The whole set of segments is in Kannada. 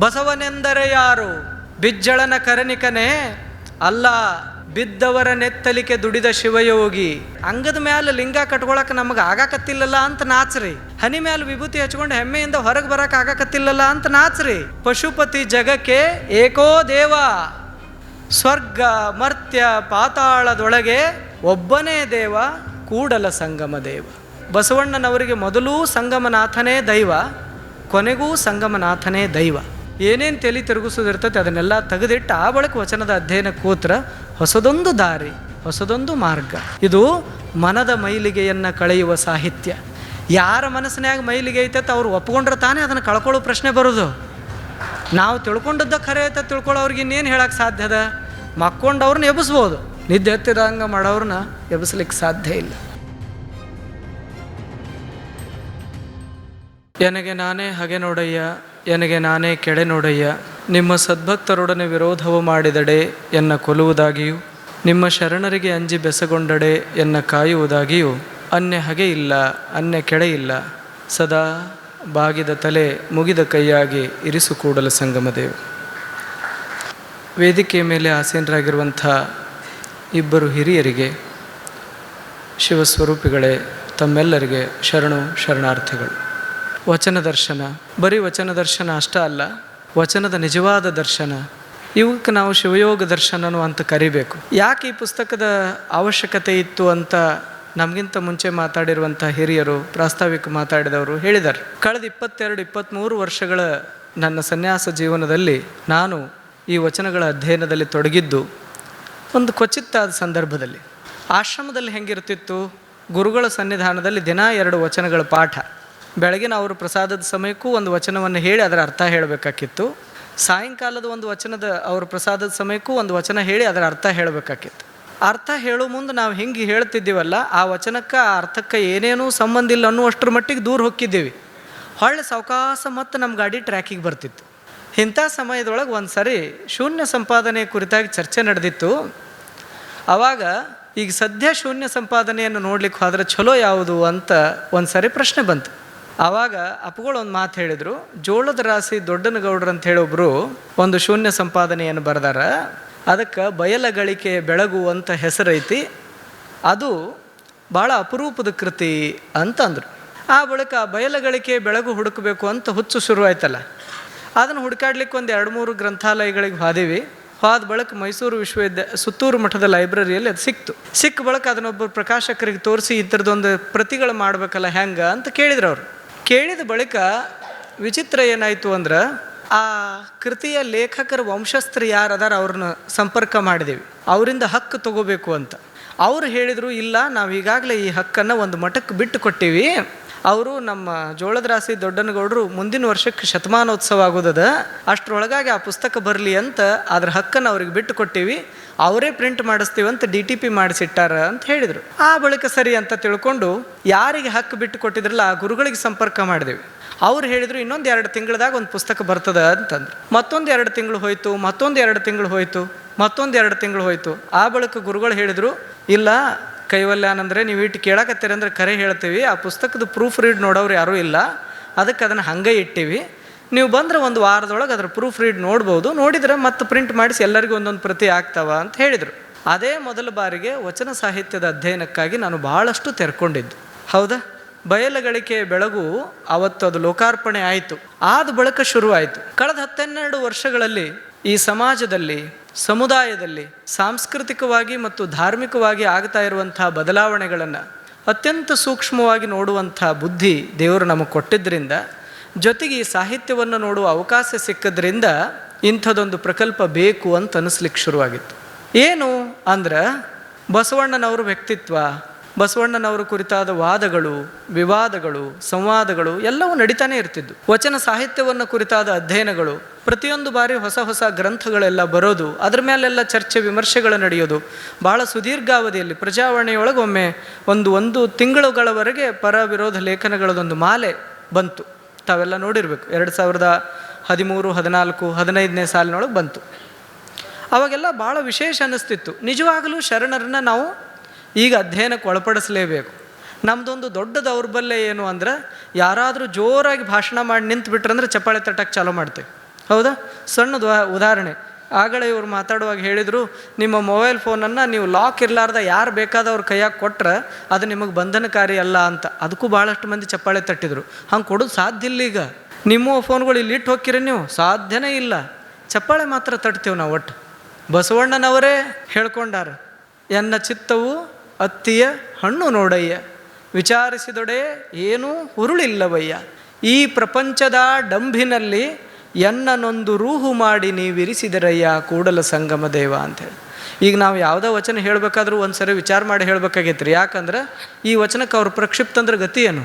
ಬಸವನೆಂದರೆ ಯಾರು? ಬಿಜ್ಜಳನ ಕರನಿಕನೇ? ಅಲ್ಲ, ಬಿದ್ದವರ ನೆತ್ತಲಿಕೆ ದುಡಿದ ಶಿವಯೋಗಿ ಅಂಗದ ಮ್ಯಾಲ ಲಿಂಗ ಕಟ್ಕೊಳಕ್ಕೆ ನಮಗೆ ಆಗಾಕತ್ತಿಲ್ಲಲ್ಲ ಅಂತ ನಾಚ್ರಿ. ಹನಿ ಮ್ಯಾಲ ವಿಭೂತಿ ಹಚ್ಕೊಂಡು ಹೆಮ್ಮೆಯಿಂದ ಹೊರಗೆ ಬರಕ್ಕೆ ಆಗಾಕತ್ತಿಲ್ಲಲ್ಲ ಅಂತ ನಾಚ್ರಿ. ಪಶುಪತಿ ಜಗಕ್ಕೆ ಏಕೋ ದೇವ. ಸ್ವರ್ಗ, ಮರ್ತ್ಯ, ಪಾತಾಳದೊಳಗೆ ಒಬ್ಬನೇ ದೇವ, ಕೂಡಲ ಸಂಗಮ ದೇವ. ಬಸವಣ್ಣನವರಿಗೆ ಮೊದಲೂ ಸಂಗಮನಾಥನೇ ದೈವ, ಕೊನೆಗೂ ಸಂಗಮನಾಥನೇ ದೈವ. ಏನೇನು ತಲೆ ತಿರುಗಿಸೋದಿರ್ತೈತೆ ಅದನ್ನೆಲ್ಲ ತೆಗೆದಿಟ್ಟು ಆ ಬಳಿಕ ವಚನದ ಅಧ್ಯಯನ ಕೂತ್ರ ಹೊಸದೊಂದು ದಾರಿ, ಹೊಸದೊಂದು ಮಾರ್ಗ. ಇದು ಮನದ ಮೈಲಿಗೆಯನ್ನು ಕಳೆಯುವ ಸಾಹಿತ್ಯ. ಯಾರ ಮನಸ್ಸಿನಾಗ ಮೈಲಿಗೆ ಐತೈತೆ ಅವ್ರು ಒಪ್ಕೊಂಡ್ರೆ ತಾನೇ ಅದನ್ನು ಕಳ್ಕೊಳ್ಳೋ ಪ್ರಶ್ನೆ ಬರೋದು. ನಾವು ತಿಳ್ಕೊಂಡದ್ದ ಖರೆ ಐತೆ ತಿಳ್ಕೊಳ್ಳೋ ಅವ್ರಿಗೆ ಇನ್ನೇನು ಹೇಳಕ್ಕೆ ಸಾಧ್ಯ ಅದ? ಮಕ್ಕೊಂಡವ್ರನ್ನ ಎಬ್ಬಿಸ್ಬೋದು ನಿದ್ದೆ ಎತ್ತಿದಂಗ ಮಾಡೋರನ್ನ ಎಬ್ಬಿಸ್ಲಿಕ್ಕೆ ಸಾಧ್ಯ ಇಲ್ಲ. ನನಗೆ ನಾನೇ ಹಾಗೆ ನೋಡಯ್ಯ. ಎನಗೆ ನಾನೇ ಕೆಡೆ ನೋಡಯ್ಯ, ನಿಮ್ಮ ಸದ್ಭಕ್ತರೊಡನೆ ವಿರೋಧವು ಮಾಡಿದಡೆ ಎನ್ನ ಕೊಲ್ಲುವುದಾಗಿಯೂ ನಿಮ್ಮ ಶರಣರಿಗೆ ಅಂಜಿ ಬೆಸಗೊಂಡಡೆ ಎನ್ನ ಕಾಯುವುದಾಗಿಯೂ, ಅನ್ಯ ಹಗೆ ಇಲ್ಲ, ಅನ್ಯ ಕೆಡೆ ಇಲ್ಲ. ಸದಾ ಬಾಗಿದ ತಲೆ ಮುಗಿದ ಕೈಯಾಗಿ ಇರಿಸು ಕೂಡಲ ಸಂಗಮದೇವ ವೇದಿಕೆಯ ಮೇಲೆ ಆಸೀನರಾಗಿರುವಂಥ ಇಬ್ಬರು ಹಿರಿಯರಿಗೆ, ಶಿವಸ್ವರೂಪಿಗಳೇ, ತಮ್ಮೆಲ್ಲರಿಗೆ ಶರಣು ಶರಣಾರ್ಥಿಗಳು. ವಚನ ದರ್ಶನ. ಬರೀ ವಚನ ದರ್ಶನ ಅಷ್ಟ ಅಲ್ಲ, ವಚನದ ನಿಜವಾದ ದರ್ಶನ. ಇವಕ್ಕೆ ನಾವು ಶಿವಯೋಗ ದರ್ಶನನು ಅಂತ ಕರಿಬೇಕು. ಯಾಕೆ ಈ ಪುಸ್ತಕದ ಅವಶ್ಯಕತೆ ಇತ್ತು ಅಂತ ನಮಗಿಂತ ಮುಂಚೆ ಮಾತಾಡಿರುವಂಥ ಹಿರಿಯರು, ಪ್ರಾಸ್ತಾವಿಕ ಮಾತಾಡಿದವರು ಹೇಳಿದರು ಕಳೆದ ಇಪ್ಪತ್ತೆರಡು, ಇಪ್ಪತ್ತ್ಮೂರು ವರ್ಷಗಳ ನನ್ನ ಸನ್ಯಾಸ ಜೀವನದಲ್ಲಿ ನಾನು ಈ ವಚನಗಳ ಅಧ್ಯಯನದಲ್ಲಿ ತೊಡಗಿದ್ದು, ಒಂದು ಕ್ವಚಿತ್ತಾದ ಸಂದರ್ಭದಲ್ಲಿ. ಆಶ್ರಮದಲ್ಲಿ ಹೆಂಗಿರ್ತಿತ್ತು? ಗುರುಗಳ ಸನ್ನಿಧಾನದಲ್ಲಿ ದಿನ ಎರಡು ವಚನಗಳ ಪಾಠ. ಬೆಳಗಿನ ಅವರು ಪ್ರಸಾದದ ಸಮಯಕ್ಕೂ ಒಂದು ವಚನವನ್ನು ಹೇಳಿ ಅದರ ಅರ್ಥ ಹೇಳಬೇಕಾಗಿತ್ತು. ಸಾಯಂಕಾಲದ ಒಂದು ವಚನದ ಅವ್ರ ಪ್ರಸಾದದ ಸಮಯಕ್ಕೂ ಒಂದು ವಚನ ಹೇಳಿ ಅದರ ಅರ್ಥ ಹೇಳಬೇಕಾಗಿತ್ತು. ಅರ್ಥ ಹೇಳೋ ಮುಂದೆ ನಾವು ಹಿಂಗೆ ಹೇಳ್ತಿದ್ದೀವಲ್ಲ, ಆ ವಚನಕ್ಕೆ ಆ ಅರ್ಥಕ್ಕೆ ಏನೇನೂ ಸಂಬಂಧ ಇಲ್ಲ ಅನ್ನುವಷ್ಟರ ಮಟ್ಟಿಗೆ ದೂರ ಹೊಕ್ಕಿದ್ದೀವಿ ಹೊಳ್ಳೆ ಸಾವಕಾಸ ಮತ್ತು ನಮ್ಮ ಗಾಡಿ ಟ್ರ್ಯಾಕಿಗೆ ಬರ್ತಿತ್ತು. ಇಂಥ ಸಮಯದೊಳಗೆ ಒಂದು ಸರಿ ಶೂನ್ಯ ಸಂಪಾದನೆ ಕುರಿತಾಗಿ ಚರ್ಚೆ ನಡೆದಿತ್ತು. ಆವಾಗ ಈಗ ಸದ್ಯ ಶೂನ್ಯ ಸಂಪಾದನೆಯನ್ನು ನೋಡ್ಲಿಕ್ಕೆ ಹೋದ್ರೆ ಚಲೋ ಯಾವುದು ಅಂತ ಒಂದು ಸರಿ ಪ್ರಶ್ನೆ ಬಂತು. ಆವಾಗ ಅಪ್ಪುಗಳು ಒಂದು ಮಾತು ಹೇಳಿದರು, ಜೋಳದ ರಾಶಿ ದೊಡ್ಡನಗೌಡ್ರು ಅಂತ ಒಬ್ಬರು ಒಂದು ಶೂನ್ಯ ಸಂಪಾದನೆಯನ್ನು ಬರೆದಾರ, ಅದಕ್ಕೆ ಬಯಲಗಳಿಕೆ ಬೆಳಗು ಅಂತ ಹೆಸರೈತಿ ಅದು ಭಾಳ ಅಪರೂಪದ ಕೃತಿ ಅಂತಂದರು ಆ ಬಳಿಕ ಬಯಲಗಳಿಕೆ ಬೆಳಗು ಹುಡುಕಬೇಕು ಅಂತ ಹುಚ್ಚು ಶುರುವಾಯ್ತಲ್ಲ ಅದನ್ನು ಹುಡುಕಾಡ್ಲಿಕ್ಕೆ ಒಂದು ಎರಡು ಮೂರು ಗ್ರಂಥಾಲಯಗಳಿಗೆ ಹೋದಿವಿ, ಹೋದ ಬಳಿಕ ಮೈಸೂರು ವಿಶ್ವವಿದ್ಯ, ಸುತ್ತೂರು ಮಠದ ಲೈಬ್ರರಿಯಲ್ಲಿ ಅದು ಸಿಕ್ತು. ಸಿಕ್ಕ ಬಳಿಕ ಅದನ್ನೊಬ್ಬರು ಪ್ರಕಾಶಕರಿಗೆ ತೋರಿಸಿ ಈ ಥರದೊಂದು ಪ್ರತಿಗಳು ಮಾಡಬೇಕಲ್ಲ ಹೆಂಗೆ ಅಂತ ಕೇಳಿದ್ರು ಅವರು. ಕೇಳಿದ ಬಳಿಕ ವಿಚಿತ್ರ ಏನಾಯಿತು ಅಂದ್ರೆ ಆ ಕೃತಿಯ ಲೇಖಕರ ವಂಶಸ್ಥರು ಯಾರು ಅದಾರ ಅವ್ರನ್ನ ಸಂಪರ್ಕ ಮಾಡಿದೆವು. ಅವರಿಂದ ಹಕ್ಕು ತಗೋಬೇಕು ಅಂತ. ಅವ್ರು ಹೇಳಿದರು, ಇಲ್ಲ, ನಾವು ಈಗಾಗಲೇ ಈ ಹಕ್ಕನ್ನು ಒಂದು ಮಠಕ್ಕೆ ಬಿಟ್ಟು ಕೊಟ್ಟಿವಿ. ಅವರು ನಮ್ಮ ಜೋಳದ ದೊಡ್ಡನಗೌಡರು ಮುಂದಿನ ವರ್ಷಕ್ಕೆ ಶತಮಾನೋತ್ಸವ ಆಗೋದದ. ಅಷ್ಟರೊಳಗಾಗಿ ಆ ಪುಸ್ತಕ ಬರಲಿ ಅಂತ ಅದ್ರ ಹಕ್ಕನ್ನು ಅವ್ರಿಗೆ ಬಿಟ್ಟು ಕೊಟ್ಟಿವಿ. ಅವರೇ ಪ್ರಿಂಟ್ ಮಾಡಿಸ್ತೀವಿ ಅಂತ ಡಿ ಟಿ ಪಿ ಮಾಡಿಸಿಟ್ಟಾರ ಅಂತ ಹೇಳಿದರು. ಆ ಬಳಿಕ ಸರಿ ಅಂತ ತಿಳ್ಕೊಂಡು ಯಾರಿಗೆ ಹಕ್ಕು ಬಿಟ್ಟು ಕೊಟ್ಟಿದ್ರಲ್ಲ ಆ ಗುರುಗಳಿಗೆ ಸಂಪರ್ಕ ಮಾಡಿದೆವು. ಅವ್ರು ಹೇಳಿದ್ರು, ಇನ್ನೊಂದು ಎರಡು ತಿಂಗಳದಾಗ ಒಂದು ಪುಸ್ತಕ ಬರ್ತದ ಅಂತಂದ್ರು. ಮತ್ತೊಂದು ಎರಡು ತಿಂಗಳು ಹೋಯಿತು, ಮತ್ತೊಂದು ಎರಡು ತಿಂಗಳು ಹೋಯಿತು, ಮತ್ತೊಂದು ಎರಡು ತಿಂಗಳು ಹೋಯಿತು. ಆ ಬಳಿಕ ಗುರುಗಳು ಹೇಳಿದರು, ಇಲ್ಲ, ಕೈವಲ್ಯಾನಂದ್ರೆ ನೀವು ಇಟ್ಟು ಕೇಳಕತ್ತೀರಿ ಅಂದ್ರೆ ಕರೆ ಹೇಳ್ತೀವಿ. ಆ ಪುಸ್ತಕದ ಪ್ರೂಫ್ ರೀಡ್ ನೋಡೋರು ಯಾರೂ ಇಲ್ಲ. ಅದಕ್ಕೆ ಅದನ್ನು ಹಂಗೆ ಇಟ್ಟಿವಿ. ನೀವು ಬಂದರೆ ಒಂದು ವಾರದೊಳಗೆ ಅದರ ಪ್ರೂಫ್ ರೀಡ್ ನೋಡ್ಬೋದು. ನೋಡಿದರೆ ಮತ್ತೆ ಪ್ರಿಂಟ್ ಮಾಡಿಸಿ ಎಲ್ಲರಿಗೂ ಒಂದೊಂದು ಪ್ರತಿ ಆಗ್ತಾವ ಅಂತ ಹೇಳಿದರು. ಅದೇ ಮೊದಲ ಬಾರಿಗೆ ವಚನ ಸಾಹಿತ್ಯದ ಅಧ್ಯಯನಕ್ಕಾಗಿ ನಾನು ಭಾಳಷ್ಟು ತೆರ್ಕೊಂಡಿದ್ದು. ಹೌದಾ? ಬಯಲಗಳಿಕೆ ಬೆಳಗು ಅವತ್ತು ಅದು ಲೋಕಾರ್ಪಣೆ ಆಯಿತು. ಆದ ಬಳಿಕ ಶುರುವಾಯಿತು ಕಳೆದ ಹತ್ತೆರಡು ವರ್ಷಗಳಲ್ಲಿ ಈ ಸಮಾಜದಲ್ಲಿ, ಸಮುದಾಯದಲ್ಲಿ ಸಾಂಸ್ಕೃತಿಕವಾಗಿ ಮತ್ತು ಧಾರ್ಮಿಕವಾಗಿ ಆಗ್ತಾ ಇರುವಂತಹ ಬದಲಾವಣೆಗಳನ್ನು ಅತ್ಯಂತ ಸೂಕ್ಷ್ಮವಾಗಿ ನೋಡುವಂಥ ಬುದ್ಧಿ ದೇವರು ನಮಗೆ ಕೊಟ್ಟಿದ್ದರಿಂದ ಜೊತೆಗೆ ಈ ಸಾಹಿತ್ಯವನ್ನು ನೋಡುವ ಅವಕಾಶ ಸಿಕ್ಕದ್ರಿಂದ ಇಂಥದ್ದೊಂದು ಪ್ರಕಲ್ಪ ಬೇಕು ಅಂತ ಅನಿಸ್ಲಿಕ್ಕೆ ಶುರುವಾಗಿತ್ತು. ಏನು ಅಂದ್ರೆ ಬಸವಣ್ಣನವರ ವ್ಯಕ್ತಿತ್ವ, ಬಸವಣ್ಣನವರ ಕುರಿತಾದ ವಾದಗಳು, ವಿವಾದಗಳು, ಸಂವಾದಗಳು ಎಲ್ಲವೂ ನಡೀತಾನೆ ಇರ್ತಿದ್ದು ವಚನ ಸಾಹಿತ್ಯವನ್ನು ಕುರಿತಾದ ಅಧ್ಯಯನಗಳು, ಪ್ರತಿಯೊಂದು ಬಾರಿ ಹೊಸ ಹೊಸ ಗ್ರಂಥಗಳೆಲ್ಲ ಬರೋದು, ಅದರ ಮೇಲೆಲ್ಲ ಚರ್ಚೆ, ವಿಮರ್ಶೆಗಳು ನಡೆಯೋದು ಭಾಳ ಸುದೀರ್ಘಾವಧಿಯಲ್ಲಿ ಪ್ರಜಾವಾಣಿಯೊಳಗೊಮ್ಮೆ ಒಂದು ಒಂದು ತಿಂಗಳುಗಳವರೆಗೆ ಪರ ವಿರೋಧ ಲೇಖನಗಳದೊಂದು ಮಾಲೆ ಬಂತು. ತಾವೆಲ್ಲ ನೋಡಿರಬೇಕು. ಎರಡು ಸಾವಿರದ ಹದಿಮೂರು, ಹದಿನಾಲ್ಕು, ಹದಿನೈದನೇ ಸಾಲಿನೊಳಗೆ ಬಂತು. ಅವಾಗೆಲ್ಲ ಭಾಳ ವಿಶೇಷ ಅನ್ನಿಸ್ತಿತ್ತು. ನಿಜವಾಗಲೂ ಶರಣರನ್ನ ನಾವು ಈಗ ಅಧ್ಯಯನಕ್ಕೆ ಒಳಪಡಿಸಲೇಬೇಕು. ನಮ್ಮದೊಂದು ದೊಡ್ಡ ದೌರ್ಬಲ್ಯ ಏನು ಅಂದ್ರೆ, ಯಾರಾದರೂ ಜೋರಾಗಿ ಭಾಷಣ ಮಾಡಿ ನಿಂತು ಬಿಟ್ರಂದ್ರೆ ಚಪ್ಪಾಳೆ ತಟ್ಟಕ್ಕೆ ಚಾಲೂ ಮಾಡ್ತೇವೆ. ಹೌದಾ? ಸಣ್ಣದು ಉದಾಹರಣೆ. ಆಗಲೇ ಇವ್ರು ಮಾತಾಡುವಾಗ ಹೇಳಿದರು, ನಿಮ್ಮ ಮೊಬೈಲ್ ಫೋನನ್ನು ನೀವು ಲಾಕ್ ಇರಲಾರ್ದ ಯಾರು ಬೇಕಾದವ್ರ ಕೈಯಾಗ ಕೊಟ್ಟರೆ ಅದು ನಿಮಗೆ ಬಂಧನಕಾರಿ ಅಲ್ಲ ಅಂತ. ಅದಕ್ಕೂ ಭಾಳಷ್ಟು ಮಂದಿ ಚಪ್ಪಾಳೆ ತಟ್ಟಿದ್ರು. ಹಂಗೆ ಕೊಡೋದು ಸಾಧ್ಯ ಇಲ್ಲ ಈಗ. ನಿಮ್ಮ ಫೋನ್ಗಳು ಇಲ್ಲಿ ಇಟ್ಟು ಹೋಗ್ತೀರಿ ನೀವು. ಸಾಧ್ಯನೇ ಇಲ್ಲ. ಚಪ್ಪಾಳೆ ಮಾತ್ರ ತಟ್ತೀವಿ ನಾವು ಒಟ್ಟು. ಬಸವಣ್ಣನವರೇ ಹೇಳ್ಕೊಂಡಾರ, ಎನ್ನ ಚಿತ್ತವು ಅತ್ತಿಯ ಹಣ್ಣು ನೋಡಯ್ಯ. ವಿಚಾರಿಸಿದೊಡೆ ಏನೂ ಹುರುಳಿಲ್ಲವಯ್ಯ. ಈ ಪ್ರಪಂಚದ ಡಂಭಿನಲ್ಲಿ ಎನ್ನನೊಂದು ರೂಹು ಮಾಡಿ ನೀವಿರಿಸಿದರಯ್ಯ ಕೂಡಲ ಸಂಗಮ ದೇವ ಅಂತೇಳಿ ಈಗ ನಾವು ಯಾವುದೋ ವಚನ ಹೇಳಬೇಕಾದ್ರೂ ಒಂದು ಸರಿ ವಿಚಾರ ಮಾಡಿ ಹೇಳ್ಬೇಕಾಗೈತೆ ರೀ ಯಾಕಂದ್ರೆ ಈ ವಚನಕ್ಕೆ ಅವ್ರು ಪ್ರಕ್ಷಿಪ್ತ ಅಂದ್ರೆ ಗತಿ ಏನು?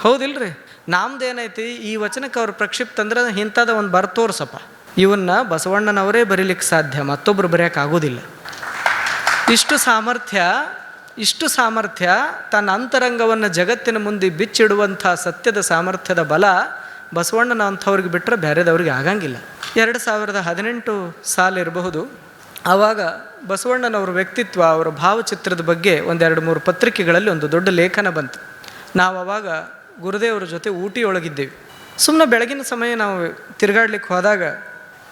ಹೌದಿಲ್ರಿ? ನಮ್ದು ಏನೈತಿ ಈ ವಚನಕ್ಕೆ ಅವ್ರು ಪ್ರಕ್ಷಿಪ್ತ ಅಂದ್ರೆ ಇಂಥದ ಒಂದು ಬರ್ತೋರ್ಸಪ್ಪ ಇವನ್ನ ಬಸವಣ್ಣನವರೇ ಬರೀಲಿಕ್ಕೆ ಸಾಧ್ಯ ಮತ್ತೊಬ್ಬರು ಬರೆಯಕ್ಕೆ ಆಗೋದಿಲ್ಲ. ಇಷ್ಟು ಸಾಮರ್ಥ್ಯ ಇಷ್ಟು ಸಾಮರ್ಥ್ಯ, ತನ್ನ ಅಂತರಂಗವನ್ನು ಜಗತ್ತಿನ ಮುಂದೆ ಬಿಚ್ಚಿಡುವಂಥ ಸತ್ಯದ ಸಾಮರ್ಥ್ಯದ ಬಲ ಬಸವಣ್ಣನ ಅಂಥವ್ರಿಗೆ ಬಿಟ್ಟರೆ ಬೇರೆದವ್ರಿಗೆ ಆಗಂಗಿಲ್ಲ. ಎರಡು ಸಾವಿರದ ಹದಿನೆಂಟು ಸಾಲ ಇರಬಹುದು. ಆವಾಗ ಬಸವಣ್ಣನವರ ವ್ಯಕ್ತಿತ್ವ, ಅವರ ಭಾವಚಿತ್ರದ ಬಗ್ಗೆ ಒಂದೆರಡು ಮೂರು ಪತ್ರಿಕೆಗಳಲ್ಲಿ ಒಂದು ದೊಡ್ಡ ಲೇಖನ ಬಂತು. ನಾವು ಆವಾಗ ಗುರುದೇವರ ಜೊತೆ ಊಟಿಯೊಳಗಿದ್ದೇವೆ. ಸುಮ್ಮನೆ ಬೆಳಗಿನ ಸಮಯ ನಾವು ತಿರುಗಾಡ್ಲಿಕ್ಕೆ ಹೋದಾಗ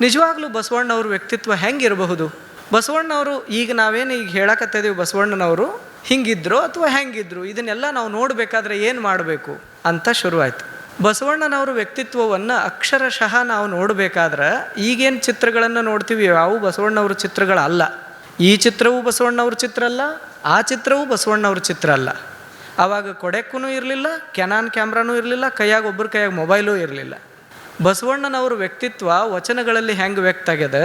ನಿಜವಾಗ್ಲೂ ಬಸವಣ್ಣವ್ರ ವ್ಯಕ್ತಿತ್ವ ಹೆಂಗಿರಬಹುದು? ಬಸವಣ್ಣವರು ಈಗ ನಾವೇನು ಈಗ ಹೇಳಕತ್ತಿದ್ದೀವಿ ಬಸವಣ್ಣನವರು, ಹಿಂಗಿದ್ರು ಅಥವಾ ಹೆಂಗಿದ್ರು? ಇದನ್ನೆಲ್ಲ ನಾವು ನೋಡಬೇಕಾದ್ರೆ ಏನು ಮಾಡಬೇಕು? ಅಂತ ಶುರುವಾಯಿತು. ಬಸವಣ್ಣನವ್ರ ವ್ಯಕ್ತಿತ್ವವನ್ನು ಅಕ್ಷರಶಃ ನಾವು ನೋಡಬೇಕಾದ್ರೆ ಈಗೇನು ಚಿತ್ರಗಳನ್ನು ನೋಡ್ತೀವಿ ಯಾವ ಬಸವಣ್ಣವ್ರ ಚಿತ್ರಗಳಲ್ಲ. ಈ ಚಿತ್ರವೂ ಬಸವಣ್ಣವ್ರ ಚಿತ್ರ ಅಲ್ಲ ಆ ಚಿತ್ರವೂ ಬಸವಣ್ಣವ್ರ ಚಿತ್ರ ಅಲ್ಲ ಆವಾಗ ಕೊಡೆಕ್ಕೂ ಇರಲಿಲ್ಲ, ಕೆನಾನ್ ಕ್ಯಾಮ್ರಾನೂ ಇರಲಿಲ್ಲ, ಕೈಯಾಗ ಒಬ್ಬರ ಕೈಯಾಗ ಮೊಬೈಲೂ ಇರಲಿಲ್ಲ. ಬಸವಣ್ಣನವ್ರ ವ್ಯಕ್ತಿತ್ವ ವಚನಗಳಲ್ಲಿ ಹೆಂಗೆ ವ್ಯಕ್ತ ಆಗ್ಯದ,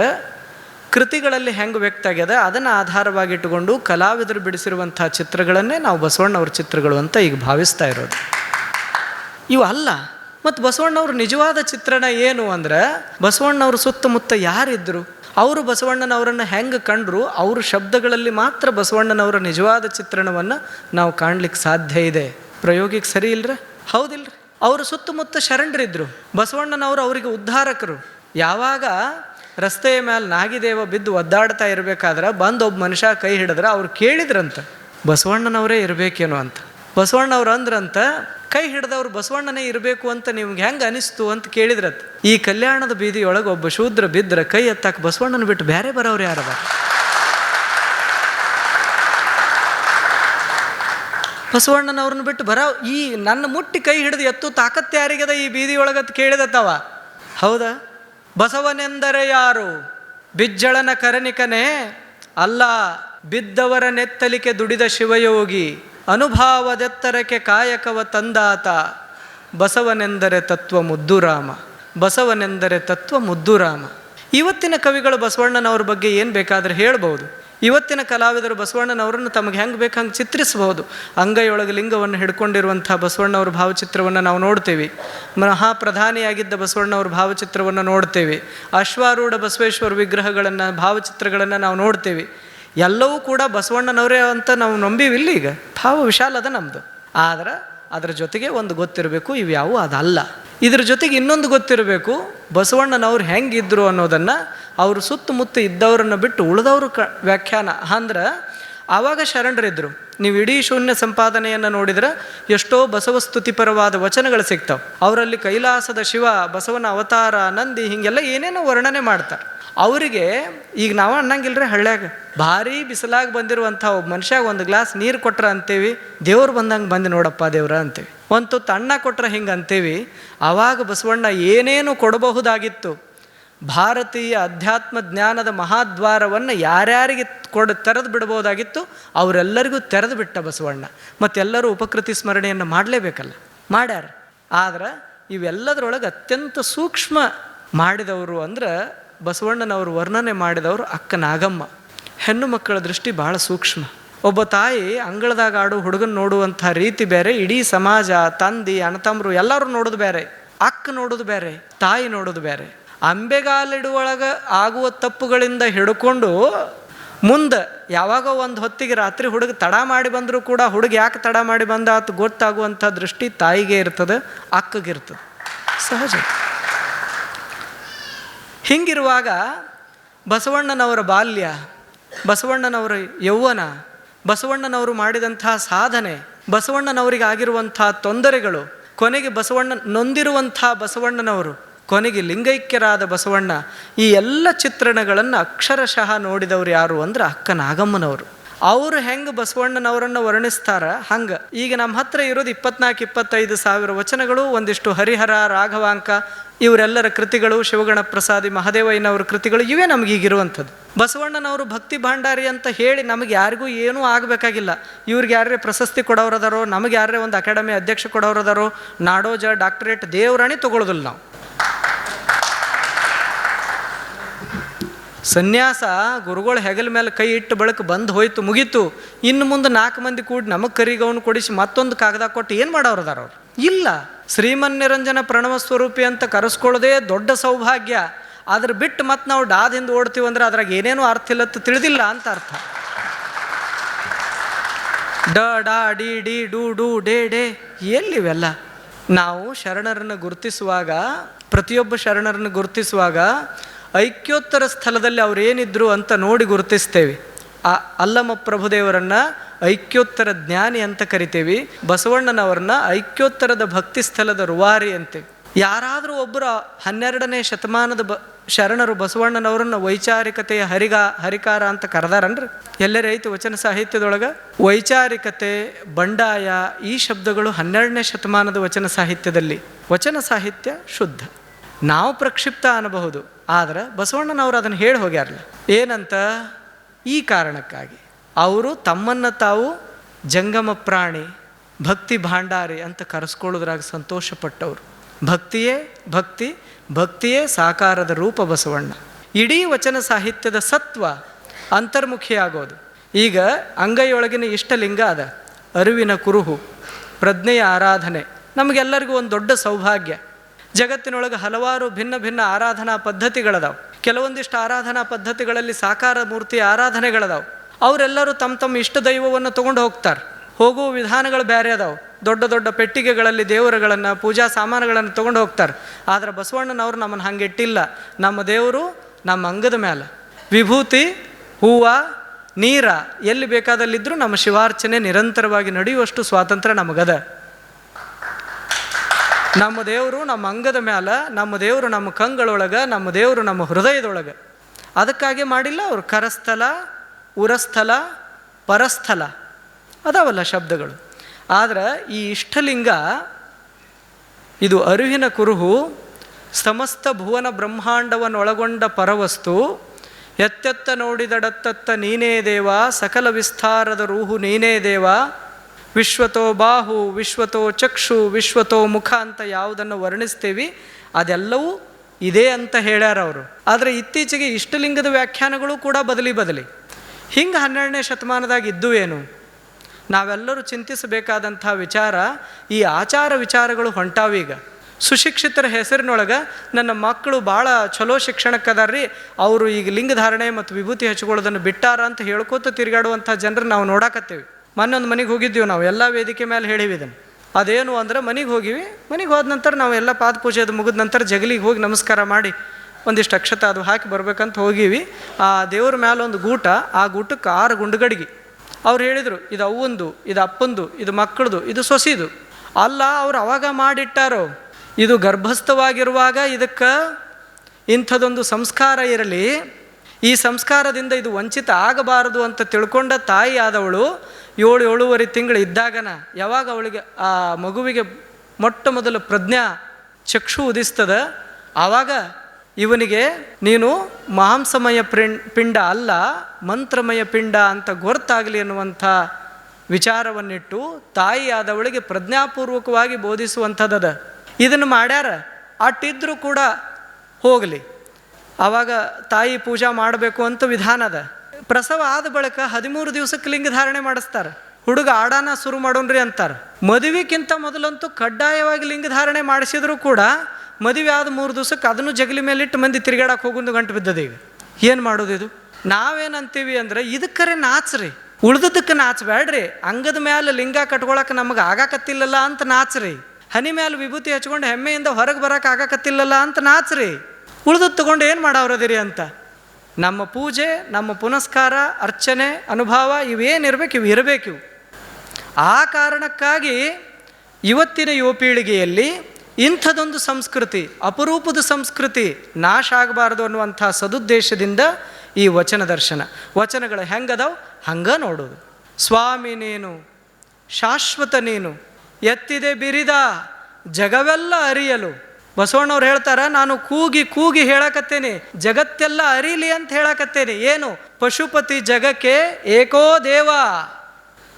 ಕೃತಿಗಳಲ್ಲಿ ಹೆಂಗೆ ವ್ಯಕ್ತ ಆಗ್ಯದ, ಅದನ್ನು ಆಧಾರವಾಗಿಟ್ಟುಕೊಂಡು ಕಲಾವಿದರು ಬಿಡಿಸಿರುವಂಥ ಚಿತ್ರಗಳನ್ನೇ ನಾವು ಬಸವಣ್ಣವ್ರ ಚಿತ್ರಗಳು ಅಂತ ಈಗ ಭಾವಿಸ್ತಾ ಇರೋದು. ಇವು ಅಲ್ಲ. ಮತ್ತು ಬಸವಣ್ಣವ್ರ ನಿಜವಾದ ಚಿತ್ರಣ ಏನು ಅಂದ್ರೆ, ಬಸವಣ್ಣವ್ರ ಸುತ್ತಮುತ್ತ ಯಾರಿದ್ದರು ಅವರು ಬಸವಣ್ಣನವರನ್ನು ಹೆಂಗೆ ಕಂಡ್ರು, ಅವ್ರ ಶಬ್ದಗಳಲ್ಲಿ ಮಾತ್ರ ಬಸವಣ್ಣನವರ ನಿಜವಾದ ಚಿತ್ರಣವನ್ನು ನಾವು ಕಾಣ್ಲಿಕ್ಕೆ ಸಾಧ್ಯ ಇದೆ. ಪ್ರಯೋಗಿಕ್ ಸರಿ ಇಲ್ರ? ಹೌದಿಲ್ರಿ? ಅವರ ಸುತ್ತಮುತ್ತ ಶರಣರಿದ್ದರು ಬಸವಣ್ಣನವರು ಅವರಿಗೆ ಉದ್ಧಾರಕರು. ಯಾವಾಗ ರಸ್ತೆಯ ಮೇಲೆ ನಾಗಿದೇವ ಬಿದ್ದು ಒದ್ದಾಡ್ತಾ ಇರಬೇಕಾದ್ರೆ, ಬಂದು ಒಬ್ಬ ಮನುಷ್ಯ ಕೈ ಹಿಡಿದ್ರೆ, ಅವ್ರು ಕೇಳಿದ್ರಂತ. ಬಸವಣ್ಣನವರೇ ಇರಬೇಕೇನೋ ಅಂತ. ಬಸವಣ್ಣವ್ರು ಅಂದ್ರಂತ, ಕೈ ಹಿಡ್ದವ್ರು ಬಸವಣ್ಣನೇ ಇರಬೇಕು ಅಂತ ನಿಮ್ಗೆ ಹೆಂಗೆ ಅನಿಸ್ತು? ಅಂತ ಕೇಳಿದ್ರತ್. ಈ ಕಲ್ಯಾಣದ ಬೀದಿಯೊಳಗೆ ಒಬ್ಬ ಶೂದ್ರ ಬಿದ್ದರೆ ಕೈ ಎತ್ತಾಕ ಬಸವಣ್ಣನ ಬಿಟ್ಟು ಬೇರೆ ಬರೋರು ಯಾರದ ಬಸವಣ್ಣನವ್ರನ್ನ ಬಿಟ್ಟು ಬರೋ ಈ ನನ್ನ ಮುಟ್ಟಿ ಕೈ ಹಿಡಿದು ಎತ್ತು ತಾಕತ್ತೆ ಯಾರಿಗದ ಈ ಬೀದಿಯೊಳಗತ್ ಕೇಳಿದತ್ತವ? ಹೌದಾ? ಬಸವನೆಂದರೆ ಯಾರು? ಬಿಜ್ಜಳನ ಕರನಿಕನೇ ಅಲ್ಲ, ಬಿದ್ದವರ ನೆತ್ತಲಿಕೆ ದುಡಿದ ಶಿವಯೋಗಿ. ಅನುಭಾವದೆತ್ತರಕ್ಕೆ ಕಾಯಕವ ತಂದಾತ. ಬಸವನೆಂದರೆ ತತ್ವ ಮುದ್ದುರಾಮ. ಬಸವನೆಂದರೆ ತತ್ವ ಮುದ್ದುರಾಮ. ಇವತ್ತಿನ ಕವಿಗಳು ಬಸವಣ್ಣನವ್ರ ಬಗ್ಗೆ ಏನು ಬೇಕಾದರೆ ಹೇಳ್ಬೋದು ಇವತ್ತಿನ ಕಲಾವಿದರು ಬಸವಣ್ಣನವರನ್ನು ತಮಗೆ ಹೆಂಗೆ ಬೇಕು ಹಂಗೆ ಚಿತ್ರಿಸಬಹುದು. ಅಂಗೈಯೊಳಗೆ ಲಿಂಗವನ್ನು ಹಿಡ್ಕೊಂಡಿರುವಂಥ ಬಸವಣ್ಣವ್ರ ಭಾವಚಿತ್ರವನ್ನು ನಾವು ನೋಡ್ತೇವೆ. ಮಹಾಪ್ರಧಾನಿಯಾಗಿದ್ದ ಬಸವಣ್ಣವ್ರ ಭಾವಚಿತ್ರವನ್ನು ನೋಡ್ತೇವೆ. ಅಶ್ವಾರೂಢ ಬಸವೇಶ್ವರ ವಿಗ್ರಹಗಳನ್ನು, ಭಾವಚಿತ್ರಗಳನ್ನು ನಾವು ನೋಡ್ತೇವೆ. ಎಲ್ಲವೂ ಕೂಡ ಬಸವಣ್ಣನವರೇ ಅಂತ ನಾವು ನಂಬೀವಿಲ್ಲ ಈಗ. ಭಾವ ವಿಶಾಲ ಅದ ನಮ್ಮದು ಆದ್ರೆ ಅದರ ಜೊತೆಗೆ ಒಂದು ಗೊತ್ತಿರಬೇಕು ಇವ್ಯಾವು ಅದಲ್ಲ. ಇದ್ರ ಜೊತೆಗೆ ಇನ್ನೊಂದು ಗೊತ್ತಿರಬೇಕು, ಬಸವಣ್ಣನವ್ರು ಹೆಂಗಿದ್ರು ಅನ್ನೋದನ್ನು ಅವರು ಸುತ್ತಮುತ್ತ ಇದ್ದವ್ರನ್ನ ಬಿಟ್ಟು ಉಳಿದವರು ಕ ವ್ಯಾಖ್ಯಾನ. ಅಂದ್ರೆ ಆವಾಗ ಶರಣರಿದ್ದರು ನೀವು ಇಡೀ ಶೂನ್ಯ ಸಂಪಾದನೆಯನ್ನು ನೋಡಿದ್ರೆ ಎಷ್ಟೋ ಬಸವಸ್ತುತಿಪರವಾದ ವಚನಗಳು ಸಿಗ್ತಾವೆ. ಅವರಲ್ಲಿ ಕೈಲಾಸದ ಶಿವ, ಬಸವನ ಅವತಾರ, ನಂದಿ ಹೀಗೆಲ್ಲ ಏನೇನೋ ವರ್ಣನೆ ಮಾಡ್ತಾರೆ. ಅವರಿಗೆ ಈಗ ನಾವು ಅನ್ನಂಗಿಲ್ರಿ ಹಳ್ಳ್ಯಾಗ. ಭಾರಿ ಬಿಸಿಲಾಗಿ ಬಂದಿರುವಂಥ ಒಬ್ಬ ಮನುಷ್ಯಾಗ ಒಂದು ಗ್ಲಾಸ್ ನೀರು ಕೊಟ್ರೆ ಅಂತೀವಿ, ದೇವ್ರು ಬಂದಂಗೆ ಬಂದು ನೋಡಪ್ಪ ದೇವ್ರ ಅಂತೀವಿ. ಒಂದು ತುತ್ತು ಅಣ್ಣ ಕೊಟ್ರೆ ಹಿಂಗೆ ಅಂತೀವಿ ಆವಾಗ ಬಸವಣ್ಣ ಏನೇನು ಕೊಡಬಹುದಾಗಿತ್ತು, ಭಾರತೀಯ ಅಧ್ಯಾತ್ಮ ಜ್ಞಾನದ ಮಹಾದ್ವಾರವನ್ನು ಯಾರ್ಯಾರಿಗೆ ಕೊಡ ತೆರೆದು ಬಿಡ್ಬೋದಾಗಿತ್ತು, ಅವರೆಲ್ಲರಿಗೂ ತೆರೆದು ಬಿಟ್ಟ ಬಸವಣ್ಣ. ಮತ್ತೆಲ್ಲರೂ ಉಪಕೃತಿ ಸ್ಮರಣೆಯನ್ನು ಮಾಡಲೇಬೇಕಲ್ಲ. ಮಾಡ್ಯಾರ. ಆದ್ರೆ ಇವೆಲ್ಲದರೊಳಗೆ ಅತ್ಯಂತ ಸೂಕ್ಷ್ಮ ಮಾಡಿದವರು ಅಂದ್ರೆ ಬಸವಣ್ಣನವರು ವರ್ಣನೆ ಮಾಡಿದವರು ಅಕ್ಕ ನಾಗಮ್ಮ ಹೆಣ್ಣು ಮಕ್ಕಳ ದೃಷ್ಟಿ ಭಾಳ ಸೂಕ್ಷ್ಮ. ಒಬ್ಬ ತಾಯಿ ಅಂಗಳದಾಗ ಆಡು ಹುಡುಗನ ನೋಡುವಂಥ ರೀತಿ ಬೇರೆ, ಇಡೀ ಸಮಾಜ, ತಂದಿ, ಅಣ್ಣತಮ್ಮರು ಎಲ್ಲರೂ ನೋಡೋದು ಬೇರೆ, ಅಕ್ಕ ನೋಡೋದು ಬೇರೆ, ತಾಯಿ ನೋಡೋದು ಬೇರೆ. ಅಂಬೆಗಾಲಿಡುವೊಳಗೆ ಆಗುವ ತಪ್ಪುಗಳಿಂದ ಹಿಡ್ಕೊಂಡು ಮುಂದೆ ಯಾವಾಗ ಒಂದು ಹೊತ್ತಿಗೆ ರಾತ್ರಿ ಹುಡುಗ ತಡ ಮಾಡಿ ಬಂದರೂ ಕೂಡ ಹುಡುಗ ಯಾಕೆ ತಡ ಮಾಡಿ ಬಂದ ಆತ ಗೊತ್ತಾಗುವಂಥ ದೃಷ್ಟಿ ತಾಯಿಗೆ ಇರ್ತದೆ ಅಕ್ಕಗಿರ್ತದೆ ಸಹಜ. ಹಿಂಗಿರುವಾಗ ಬಸವಣ್ಣನವರ ಬಾಲ್ಯ, ಬಸವಣ್ಣನವರ ಯೌವನ, ಬಸವಣ್ಣನವರು ಮಾಡಿದಂಥ ಸಾಧನೆ ಬಸವಣ್ಣನವರಿಗೆ ಆಗಿರುವಂಥ ತೊಂದರೆಗಳು, ಕೊನೆಗೆ ಬಸವಣ್ಣ ನೊಂದಿರುವಂಥ ಬಸವಣ್ಣನವರು, ಕೊನೆಗೆ ಲಿಂಗೈಕ್ಯರಾದ ಬಸವಣ್ಣ ಈ ಎಲ್ಲ ಚಿತ್ರಣಗಳನ್ನು ಅಕ್ಷರಶಃ ನೋಡಿದವರು ಯಾರು ಅಂದ್ರೆ ಅಕ್ಕ ನಾಗಮ್ಮನವರು ಅವರು ಹೆಂಗೆ ಬಸವಣ್ಣನವರನ್ನು ವರ್ಣಿಸ್ತಾರ? ಹಂಗೆ. ಈಗ ನಮ್ಮ ಹತ್ರ ಇರೋದು ಇಪ್ಪತ್ನಾಲ್ಕು ಇಪ್ಪತ್ತೈದು ಸಾವಿರ ವಚನಗಳು, ಒಂದಿಷ್ಟು ಹರಿಹರ, ರಾಘವಾಂಕ, ಇವರೆಲ್ಲರ ಕೃತಿಗಳು ಶಿವಗಣ ಪ್ರಸಾದಿ ಮಹದೇವಯ್ಯನವ್ರ ಕೃತಿಗಳು, ಇವೇ ನಮ್ಗೆ ಈಗಿರುವಂಥದ್ದು ಬಸವಣ್ಣನವರು ಭಕ್ತಿ ಭಾಂಡಾರಿ ಅಂತ ಹೇಳಿ ನಮಗೆ ಯಾರಿಗೂ ಏನೂ ಆಗಬೇಕಾಗಿಲ್ಲ. ಇವ್ರಿಗೆ ಯಾರೇ ಪ್ರಶಸ್ತಿ ಕೊಡೋರದಾರೋ ನಮಗೆ ಯಾರೇ ಒಂದು ಅಕಾಡೆಮಿ ಅಧ್ಯಕ್ಷ ಕೊಡೋರದಾರೋ ನಾಡೋಜ, ಡಾಕ್ಟರೇಟ್, ದೇವರಾಣಿ ತಗೊಳ್ಳೋದಿಲ್ಲ ನಾವು. ಸನ್ಯಾಸ ಗುರುಗಳು ಹೆಗಲ ಮೇಲೆ ಕೈ ಇಟ್ಟು ಬಳಕ ಬಂದು ಹೋಯ್ತು, ಮುಗೀತು. ಇನ್ನು ಮುಂದೆ ನಾಲ್ಕು ಮಂದಿ ಕೂಡಿ ನಮಗೆ ಕರಿಗವನು ಕೊಡಿಸಿ ಮತ್ತೊಂದು ಕಾಗದ ಕೊಟ್ಟು ಏನು ಮಾಡೋರದಾರ ಅವ್ರು? ಇಲ್ಲ. ಶ್ರೀಮನ್ ನಿರಂಜನ ಪ್ರಣವ ಸ್ವರೂಪಿ ಅಂತ ಕರೆಸ್ಕೊಳ್ಳೋದೇ ದೊಡ್ಡ ಸೌಭಾಗ್ಯ. ಅದ್ರ ಬಿಟ್ಟು ಮತ್ತೆ ನಾವು ಡಾದಿಂದ ಓಡ್ತೀವಿ ಅಂದ್ರೆ ಅದ್ರಾಗ ಏನೇನೂ ಅರ್ಥ ಇಲ್ಲ ಅಂತ ತಿಳಿದಿಲ್ಲ ಅಂತ ಅರ್ಥ. ಡ, ಡಾ, ಡಿ ಡಿ, ಡು ಡು, ಡೇ ಡೇ ಎಲ್ಲಿವೆಲ್ಲ? ನಾವು ಶರಣರನ್ನು ಗುರುತಿಸುವಾಗ, ಪ್ರತಿಯೊಬ್ಬ ಶರಣರನ್ನು ಗುರುತಿಸುವಾಗ ಐಕ್ಯೋತ್ತರ ಸ್ಥಳದಲ್ಲಿ ಅವರೇನಿದ್ರು ಅಂತ ನೋಡಿ ಗುರುತಿಸ್ತೇವೆ. ಆ ಅಲ್ಲಮ ಪ್ರಭುದೇವರನ್ನು ಐಕ್ಯೋತ್ತರ ಜ್ಞಾನಿ ಅಂತ ಕರಿತೇವೆ, ಬಸವಣ್ಣನವರನ್ನ ಐಕ್ಯೋತ್ತರದ ಭಕ್ತಿ ಸ್ಥಳದ ರುವಾರಿ ಅಂತೇವೆ ಯಾರಾದರೂ ಒಬ್ಬರು ಹನ್ನೆರಡನೇ ಶತಮಾನದ ಬ, ಶರಣರು ಬಸವಣ್ಣನವರನ್ನ ವೈಚಾರಿಕತೆಯ ಹರಿಗ, ಹರಿಕಾರ ಅಂತ ಕರೆದಾರನ್ರಿ? ಎಲ್ಲರೇ ಐತಿ ವಚನ ಸಾಹಿತ್ಯದೊಳಗೆ? ವೈಚಾರಿಕತೆ, ಬಂಡಾಯ ಈ ಶಬ್ದಗಳು ಹನ್ನೆರಡನೇ ಶತಮಾನದ ವಚನ ಸಾಹಿತ್ಯದಲ್ಲಿ. ವಚನ ಸಾಹಿತ್ಯ ಶುದ್ಧ. ನಾವು ಪ್ರಕ್ಷಿಪ್ತ ಅನ್ನಬಹುದು, ಆದರೆ ಬಸವಣ್ಣನವರು ಅದನ್ನು ಹೇಳಿ ಹೋಗ್ಯಾರಲ್ಲ. ಏನಂತ? ಈ ಕಾರಣಕ್ಕಾಗಿ. ಅವರು ತಮ್ಮನ್ನು ತಾವು ಜಂಗಮ ಪ್ರಾಣಿ, ಭಕ್ತಿ ಭಾಂಡಾರಿ ಅಂತ ಕರೆಸ್ಕೊಳ್ಳೋದ್ರಾಗ ಸಂತೋಷಪಟ್ಟವರು. ಭಕ್ತಿಯೇ ಭಕ್ತಿ, ಭಕ್ತಿಯೇ ಸಾಕಾರದ ರೂಪ ಬಸವಣ್ಣ. ಇಡೀ ವಚನ ಸಾಹಿತ್ಯದ ಸತ್ವ ಅಂತರ್ಮುಖಿಯಾಗೋದು. ಈಗ ಅಂಗೈಯೊಳಗಿನ ಇಷ್ಟಲಿಂಗ ಅದ, ಅರಿವಿನ ಕುರುಹು, ಪ್ರಜ್ಞೆಯ ಆರಾಧನೆ. ನಮಗೆಲ್ಲರಿಗೂ ಒಂದು ದೊಡ್ಡ ಸೌಭಾಗ್ಯ. ಜಗತ್ತಿನೊಳಗೆ ಹಲವಾರು ಭಿನ್ನ ಭಿನ್ನ ಆರಾಧನಾ ಪದ್ಧತಿಗಳದಾವು. ಕೆಲವೊಂದಿಷ್ಟು ಆರಾಧನಾ ಪದ್ಧತಿಗಳಲ್ಲಿ ಸಾಕಾರ ಮೂರ್ತಿ ಆರಾಧನೆಗಳದಾವು. ಅವರೆಲ್ಲರೂ ತಮ್ಮ ತಮ್ಮ ಇಷ್ಟ ದೈವವನ್ನು ತೊಗೊಂಡು ಹೋಗ್ತಾರೆ. ಹೋಗುವ ವಿಧಾನಗಳು ಬೇರೆ ಅದಾವು. ದೊಡ್ಡ ದೊಡ್ಡ ಪೆಟ್ಟಿಗೆಗಳಲ್ಲಿ ದೇವರುಗಳನ್ನು, ಪೂಜಾ ಸಾಮಾನುಗಳನ್ನು ತೊಗೊಂಡು ಹೋಗ್ತಾರೆ. ಆದರೆ ಬಸವಣ್ಣನವರು ನಮ್ಮನ್ನು ಹಂಗೆ ಇಟ್ಟಿಲ್ಲ ನಮ್ಮ ದೇವರು ನಮ್ಮ ಅಂಗದ ಮೇಲೆ ವಿಭೂತಿ, ಹೂವು, ನೀರ ಎಲ್ಲಿ ಬೇಕಾದಲ್ಲಿದ್ದರೂ ನಮ್ಮ ಶಿವಾರ್ಚನೆ ನಿರಂತರವಾಗಿ ನಡೆಯುವಷ್ಟು ಸ್ವಾತಂತ್ರ್ಯ ನಮಗದ. ನಮ್ಮ ದೇವರು ನಮ್ಮ ಅಂಗದ ಮ್ಯಾಲೆ, ನಮ್ಮ ದೇವರು ನಮ್ಮ ಕಂಗಳೊಳಗೆ, ನಮ್ಮ ದೇವರು ನಮ್ಮ ಹೃದಯದೊಳಗೆ. ಅದಕ್ಕಾಗಿ ಮಾಡಿಲ್ಲ ಅವರು ಕರಸ್ಥಲ, ಉರಸ್ಥಲ, ಪರಸ್ಥಲ. ಅದಾವಲ್ಲ ಶಬ್ದಗಳು. ಆದರೆ ಈ ಇಷ್ಟಲಿಂಗ, ಇದು ಅರಿವಿನ ಕುರುಹು, ಸಮಸ್ತ ಭುವನ ಬ್ರಹ್ಮಾಂಡವನ್ನೊಳಗೊಂಡ ಪರವಸ್ತು, ಎತ್ತೆತ್ತ ನೋಡಿದಡತ್ತತ್ತ ನೀನೇ ದೇವ, ಸಕಲ ವಿಸ್ತಾರದ ರೂಹು ನೀನೇ ದೇವ ವಿಶ್ವತೋ ಬಾಹು, ವಿಶ್ವತೋ ಚಕ್ಷು, ವಿಶ್ವತೋ ಮುಖ ಅಂತ ಯಾವುದನ್ನು ವರ್ಣಿಸ್ತೀವಿ, ಅದೆಲ್ಲವೂ ಇದೆ ಅಂತ ಹೇಳ್ಯಾರ ಅವರು. ಆದರೆ ಇತ್ತೀಚೆಗೆ ಇಷ್ಟಲಿಂಗದ ವ್ಯಾಖ್ಯಾನಗಳು ಕೂಡ ಬದಲಿ ಬದಲಿ. ಹಿಂಗೆ ಹನ್ನೆರಡನೇ ಶತಮಾನದಾಗ ಇದ್ದು ಏನು? ನಾವೆಲ್ಲರೂ ಚಿಂತಿಸಬೇಕಾದಂಥ ವಿಚಾರ, ಈ ಆಚಾರ ವಿಚಾರಗಳು ಹೊಂಟಾವೀಗ ಸುಶಿಕ್ಷಿತರ ಹೆಸರಿನೊಳಗೆ ನನ್ನ ಮಕ್ಕಳು ಭಾಳ ಚಲೋ ಶಿಕ್ಷಣಕ್ಕದಾರ್ರಿ, ಅವರು ಈಗ ಲಿಂಗಧಾರಣೆ ಮತ್ತು ವಿಭೂತಿ ಹಚ್ಕೊಳ್ಳೋದನ್ನು ಬಿಟ್ಟಾರ ಅಂತ ಹೇಳ್ಕೋತ ತಿರುಗಾಡುವಂಥ ಜನರು ನಾವು ನೋಡಾಕತ್ತೇವೆ. ಮೊನ್ನೆ ಒಂದು ಮನೆಗೆ ಹೋಗಿದ್ದೀವಿ ನಾವು. ಎಲ್ಲ ವೇದಿಕೆ ಮೇಲೆ ಹೇಳಿವಿ ಇದನ್ನು. ಅದೇನು ಅಂದ್ರೆ ಮನೆಗೆ ಹೋಗಿವಿ. ಮನೆಗೆ ಹೋದ ನಂತರ ನಾವು ಎಲ್ಲ ಪಾದ ಪೂಜೆ ಅದು ಮುಗಿದ ನಂತರ ಜಗಲಿಗೆ ಹೋಗಿ ನಮಸ್ಕಾರ ಮಾಡಿ ಒಂದಿಷ್ಟು ಅಕ್ಷತ ಅದು ಹಾಕಿ ಬರ್ಬೇಕಂತ ಹೋಗಿವಿ. ಆ ದೇವ್ರ ಮೇಲೆ ಒಂದು ಗೂಟ, ಆ ಗೂಟಕ್ಕೆ ಆರು ಗುಂಡುಗಡಿಗೆ. ಅವ್ರು ಹೇಳಿದರು, ಇದು ಅವ್ವಂದು, ಇದು ಅಪ್ಪಂದು, ಇದು ಮಕ್ಕಳದು, ಇದು ಸೊಸಿದು. ಅಲ್ಲ, ಅವ್ರು ಅವಾಗ ಮಾಡಿಟ್ಟಾರೋ? ಇದು ಗರ್ಭಸ್ಥವಾಗಿರುವಾಗ ಇದಕ್ಕೆ ಇಂಥದೊಂದು ಸಂಸ್ಕಾರ ಇರಲಿ. ಈ ಸಂಸ್ಕಾರದಿಂದ ಇದು ವಂಚಿತ ಆಗಬಾರದು ಅಂತ ತಿಳ್ಕೊಂಡ ತಾಯಿ ಆದವಳು ಏಳು ಏಳುವರೆ ತಿಂಗಳು ಇದ್ದಾಗನ ಯಾವಾಗ ಅವಳಿಗೆ ಆ ಮಗುವಿಗೆ ಮೊಟ್ಟ ಮೊದಲು ಪ್ರಜ್ಞಾ ಚಕ್ಷು ಉದಿಸ್ತದ, ಆವಾಗ ಇವನಿಗೆ ನೀನು ಮಾಂಸಮಯ ಪಿಂಡ ಅಲ್ಲ, ಮಂತ್ರಮಯ ಪಿಂಡ ಅಂತ ಗೊರ್ತಾಗಲಿ ಅನ್ನುವಂಥ ವಿಚಾರವನ್ನಿಟ್ಟು ತಾಯಿ ಆದವಳಿಗೆ ಪ್ರಜ್ಞಾಪೂರ್ವಕವಾಗಿ ಬೋಧಿಸುವಂಥದ್ದದ. ಇದನ್ನು ಮಾಡ್ಯಾರ? ಅಟ್ಟಿದ್ರೂ ಕೂಡ ಹೋಗಲಿ. ಆವಾಗ ತಾಯಿ ಪೂಜಾ ಮಾಡಬೇಕು ಅಂತ ವಿಧಾನ ಅದ. ಪ್ರಸವ ಆದ ಬಳಿಕ ಹದಿಮೂರು ದಿವಸಕ್ಕೆ ಲಿಂಗ ಧಾರಣೆ ಮಾಡಿಸ್ತಾರೆ. ಹುಡುಗ ಆಡಾನ ಶುರು ಮಾಡೋಣ್ರಿ ಅಂತಾರೆ. ಮದುವೆಕ್ಕಿಂತ ಮೊದಲಂತೂ ಕಡ್ಡಾಯವಾಗಿ ಲಿಂಗ ಧಾರಣೆ ಮಾಡಿಸಿದ್ರು ಕೂಡ ಮದುವೆ ಆದ ಮೂರು ದಿವಸಕ್ಕೆ ಅದನ್ನು ಜಗಲಿ ಮೇಲಿಟ್ಟು ಮಂದಿ ತಿರುಗಾಡಕ್ಕೆ ಹೋಗೊಂದು ಗಂಟು ಬಿದ್ದದ ಈಗ. ಏನು ಮಾಡೋದು ಇದು? ನಾವೇನಂತೀವಿ ಅಂದ್ರೆ ಇದಕ್ಕರೆ ನಾಚ್ರಿ. ಉಳ್ದದಕ್ಕೆ ನಾಚಬೇಡ್ರಿ ಅಂಗದ ಮ್ಯಾಲೆ ಲಿಂಗ ಕಟ್ಕೊಳಕ್ಕೆ ನಮಗೆ ಆಗಾಕತ್ತಿಲ್ಲಲ್ಲ ಅಂತ ನಾಚ್ರಿ. ಹನಿ ಮ್ಯಾಲೆ ವಿಭೂತಿ ಹಚ್ಕೊಂಡು ಹೆಮ್ಮೆಯಿಂದ ಹೊರಗೆ ಬರಕ್ಕೆ ಆಗಾಕತ್ತಿಲ್ಲಲ್ಲ ಅಂತ ನಾಚ್ರಿ. ಉಳ್ದದ್ದು ತಗೊಂಡು ಏನು ಮಾಡೋರದಿರಿ ಅಂತ? ನಮ್ಮ ಪೂಜೆ, ನಮ್ಮ ಪುನಸ್ಕಾರ, ಅರ್ಚನೆ, ಅನುಭವ ಇವೇನಿರ್ಬೇಕು, ಇವು ಇರಬೇಕು ಇವು. ಆ ಕಾರಣಕ್ಕಾಗಿ ಇವತ್ತಿನ ಯುವ ಪೀಳಿಗೆಯಲ್ಲಿ ಇಂಥದೊಂದು ಸಂಸ್ಕೃತಿ, ಅಪರೂಪದ ಸಂಸ್ಕೃತಿ ನಾಶ ಆಗಬಾರ್ದು ಅನ್ನುವಂಥ ಸದುದ್ದೇಶದಿಂದ ಈ ವಚನ ದರ್ಶನ. ವಚನಗಳು ಹೆಂಗದವು? ಹಂಗೆ ನೋಡೋದು. ಸ್ವಾಮಿ ನೀನು, ಶಾಶ್ವತ ನೀನು, ಎತ್ತಿದೆ ಬಿರಿದ, ಜಗವೆಲ್ಲ ಅರಿಯಲು ಬಸವಣ್ಣವ್ರು ಹೇಳ್ತಾರ, ನಾನು ಕೂಗಿ ಕೂಗಿ ಹೇಳಕತ್ತೇನೆ, ಜಗತ್ತೆಲ್ಲ ಅರಿಲಿ ಅಂತ ಹೇಳಕತ್ತೇನೆ. ಏನು? ಪಶುಪತಿ ಜಗಕ್ಕೆ ಏಕೋ ದೇವ.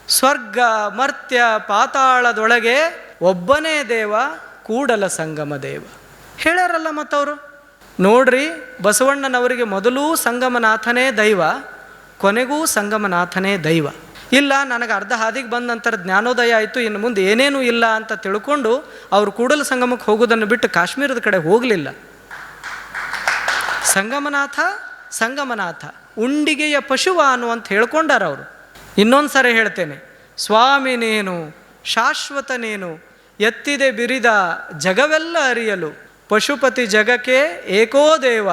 ಸ್ವರ್ಗ, ಮರ್ತ್ಯ, ಪಾತಾಳದೊಳಗೆ ಒಬ್ಬನೇ ದೇವ, ಕೂಡಲ ಸಂಗಮ ದೇವ. ಹೇಳ್ಯಾರಲ್ಲ ಮತ್ತವರು? ನೋಡ್ರಿ, ಬಸವಣ್ಣನವರಿಗೆ ಮೊದಲೂ ಸಂಗಮನಾಥನೇ ದೈವ, ಕೊನೆಗೂ ಸಂಗಮನಾಥನೇ ದೈವ. ಇಲ್ಲ, ನನಗೆ ಅರ್ಧ ಹಾದಿಗೆ ಬಂದ ನಂತರ ಜ್ಞಾನೋದಯ ಆಯಿತು, ಇನ್ನು ಮುಂದೆ ಏನೇನೂ ಇಲ್ಲ ಅಂತ ತಿಳ್ಕೊಂಡು ಅವರು ಕೂಡಲ ಸಂಗಮಕ್ಕೆ ಹೋಗೋದನ್ನು ಬಿಟ್ಟು ಕಾಶ್ಮೀರದ ಕಡೆ ಹೋಗಲಿಲ್ಲ. ಸಂಗಮನಾಥ ಸಂಗಮನಾಥ, ಉಂಡಿಗೆಯ ಪಶುವ ಅನ್ನುವಂತ ಹೇಳ್ಕೊಂಡಾರ ಅವರು. ಇನ್ನೊಂದು ಸಾರಿ ಹೇಳ್ತೇನೆ, ಸ್ವಾಮಿ ನೀನು, ಶಾಶ್ವತ ಎತ್ತಿದೆ ಬಿರಿದ ಜಗವೆಲ್ಲ ಅರಿಯಲು, ಪಶುಪತಿ ಜಗಕ್ಕೆ ಏಕೋ ದೇವ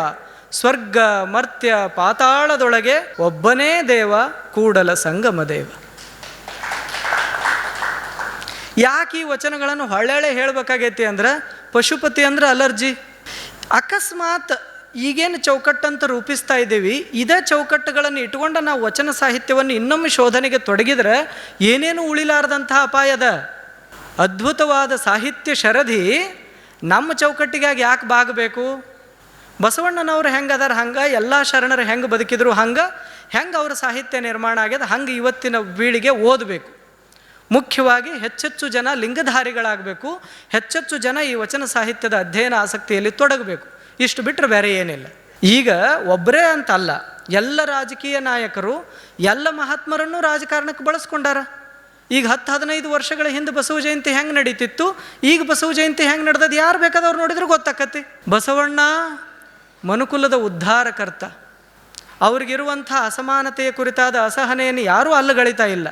ಸ್ವರ್ಗ, ಮರ್ತ್ಯ, ಪಾತಾಳದೊಳಗೆ ಒಬ್ಬನೇ ದೇವ, ಕೂಡಲ ಸಂಗಮ ದೇವ. ಯಾಕೆ ಈ ವಚನಗಳನ್ನು ಹೊಳ್ಳೆಳೆ ಹೇಳ್ಬೇಕಾಗೈತಿ ಅಂದ್ರೆ, ಪಶುಪತಿ ಅಂದ್ರೆ ಅಲರ್ಜಿ. ಅಕಸ್ಮಾತ್ ಈಗೇನು ಚೌಕಟ್ಟಂತ ರೂಪಿಸ್ತಾ ಇದ್ದೀವಿ, ಇದೇ ಚೌಕಟ್ಟುಗಳನ್ನು ಇಟ್ಕೊಂಡು ನಾವು ವಚನ ಸಾಹಿತ್ಯವನ್ನು ಇನ್ನೊಮ್ಮೆ ಶೋಧನೆಗೆ ತೊಡಗಿದ್ರೆ ಏನೇನು ಉಳಿಲಾರದಂತಹ ಅಪಾಯದ ಅದ್ಭುತವಾದ ಸಾಹಿತ್ಯ ಶರಧಿ ನಮ್ಮ ಚೌಕಟ್ಟಿಗಾಗಿ ಯಾಕೆ ಬಾಗಬೇಕು? ಬಸವಣ್ಣನವ್ರು ಹೆಂಗೆ ಅದಾರ ಹಂಗೆ, ಎಲ್ಲ ಶರಣರು ಹೆಂಗೆ ಬದುಕಿದ್ರು ಹಂಗೆ, ಹೆಂಗೆ ಅವರ ಸಾಹಿತ್ಯ ನಿರ್ಮಾಣ ಆಗ್ಯದ, ಹಂಗೆ ಇವತ್ತಿನ ಬೀಳಿಗೆ ಓದಬೇಕು. ಮುಖ್ಯವಾಗಿ ಹೆಚ್ಚೆಚ್ಚು ಜನ ಲಿಂಗಧಾರಿಗಳಾಗಬೇಕು, ಹೆಚ್ಚೆಚ್ಚು ಜನ ಈ ವಚನ ಸಾಹಿತ್ಯದ ಅಧ್ಯಯನ ಆಸಕ್ತಿಯಲ್ಲಿ ತೊಡಗಬೇಕು. ಇಷ್ಟು ಬಿಟ್ಟರೆ ಬೇರೆ ಏನಿಲ್ಲ. ಈಗ ಒಬ್ಬರೇ ಅಂತ ಅಲ್ಲ ಎಲ್ಲ ರಾಜಕೀಯ ನಾಯಕರು, ಎಲ್ಲ ಮಹಾತ್ಮರನ್ನು ರಾಜಕಾರಣಕ್ಕೆ ಬಳಸ್ಕೊಂಡಾರ. ಈಗ ಹತ್ತು ಹದಿನೈದು ವರ್ಷಗಳ ಹಿಂದೆ ಬಸವ ಜಯಂತಿ ಹೆಂಗೆ ನಡೀತಿತ್ತು, ಈಗ ಬಸವ ಜಯಂತಿ ಹೆಂಗೆ ನಡೆದದ್ದು ಯಾರು ಬೇಕಾದವ್ರು ನೋಡಿದ್ರೆ ಗೊತ್ತಾಕತಿ ಬಸವಣ್ಣ ಮನುಕುಲದ ಉದ್ಧಾರಕರ್ತ. ಅವ್ರಿಗಿರುವಂಥ ಅಸಮಾನತೆಯ ಕುರಿತಾದ ಅಸಹನೆಯನ್ನು ಯಾರೂ ಅಲ್ಲಗಳಿತಾ ಇಲ್ಲ.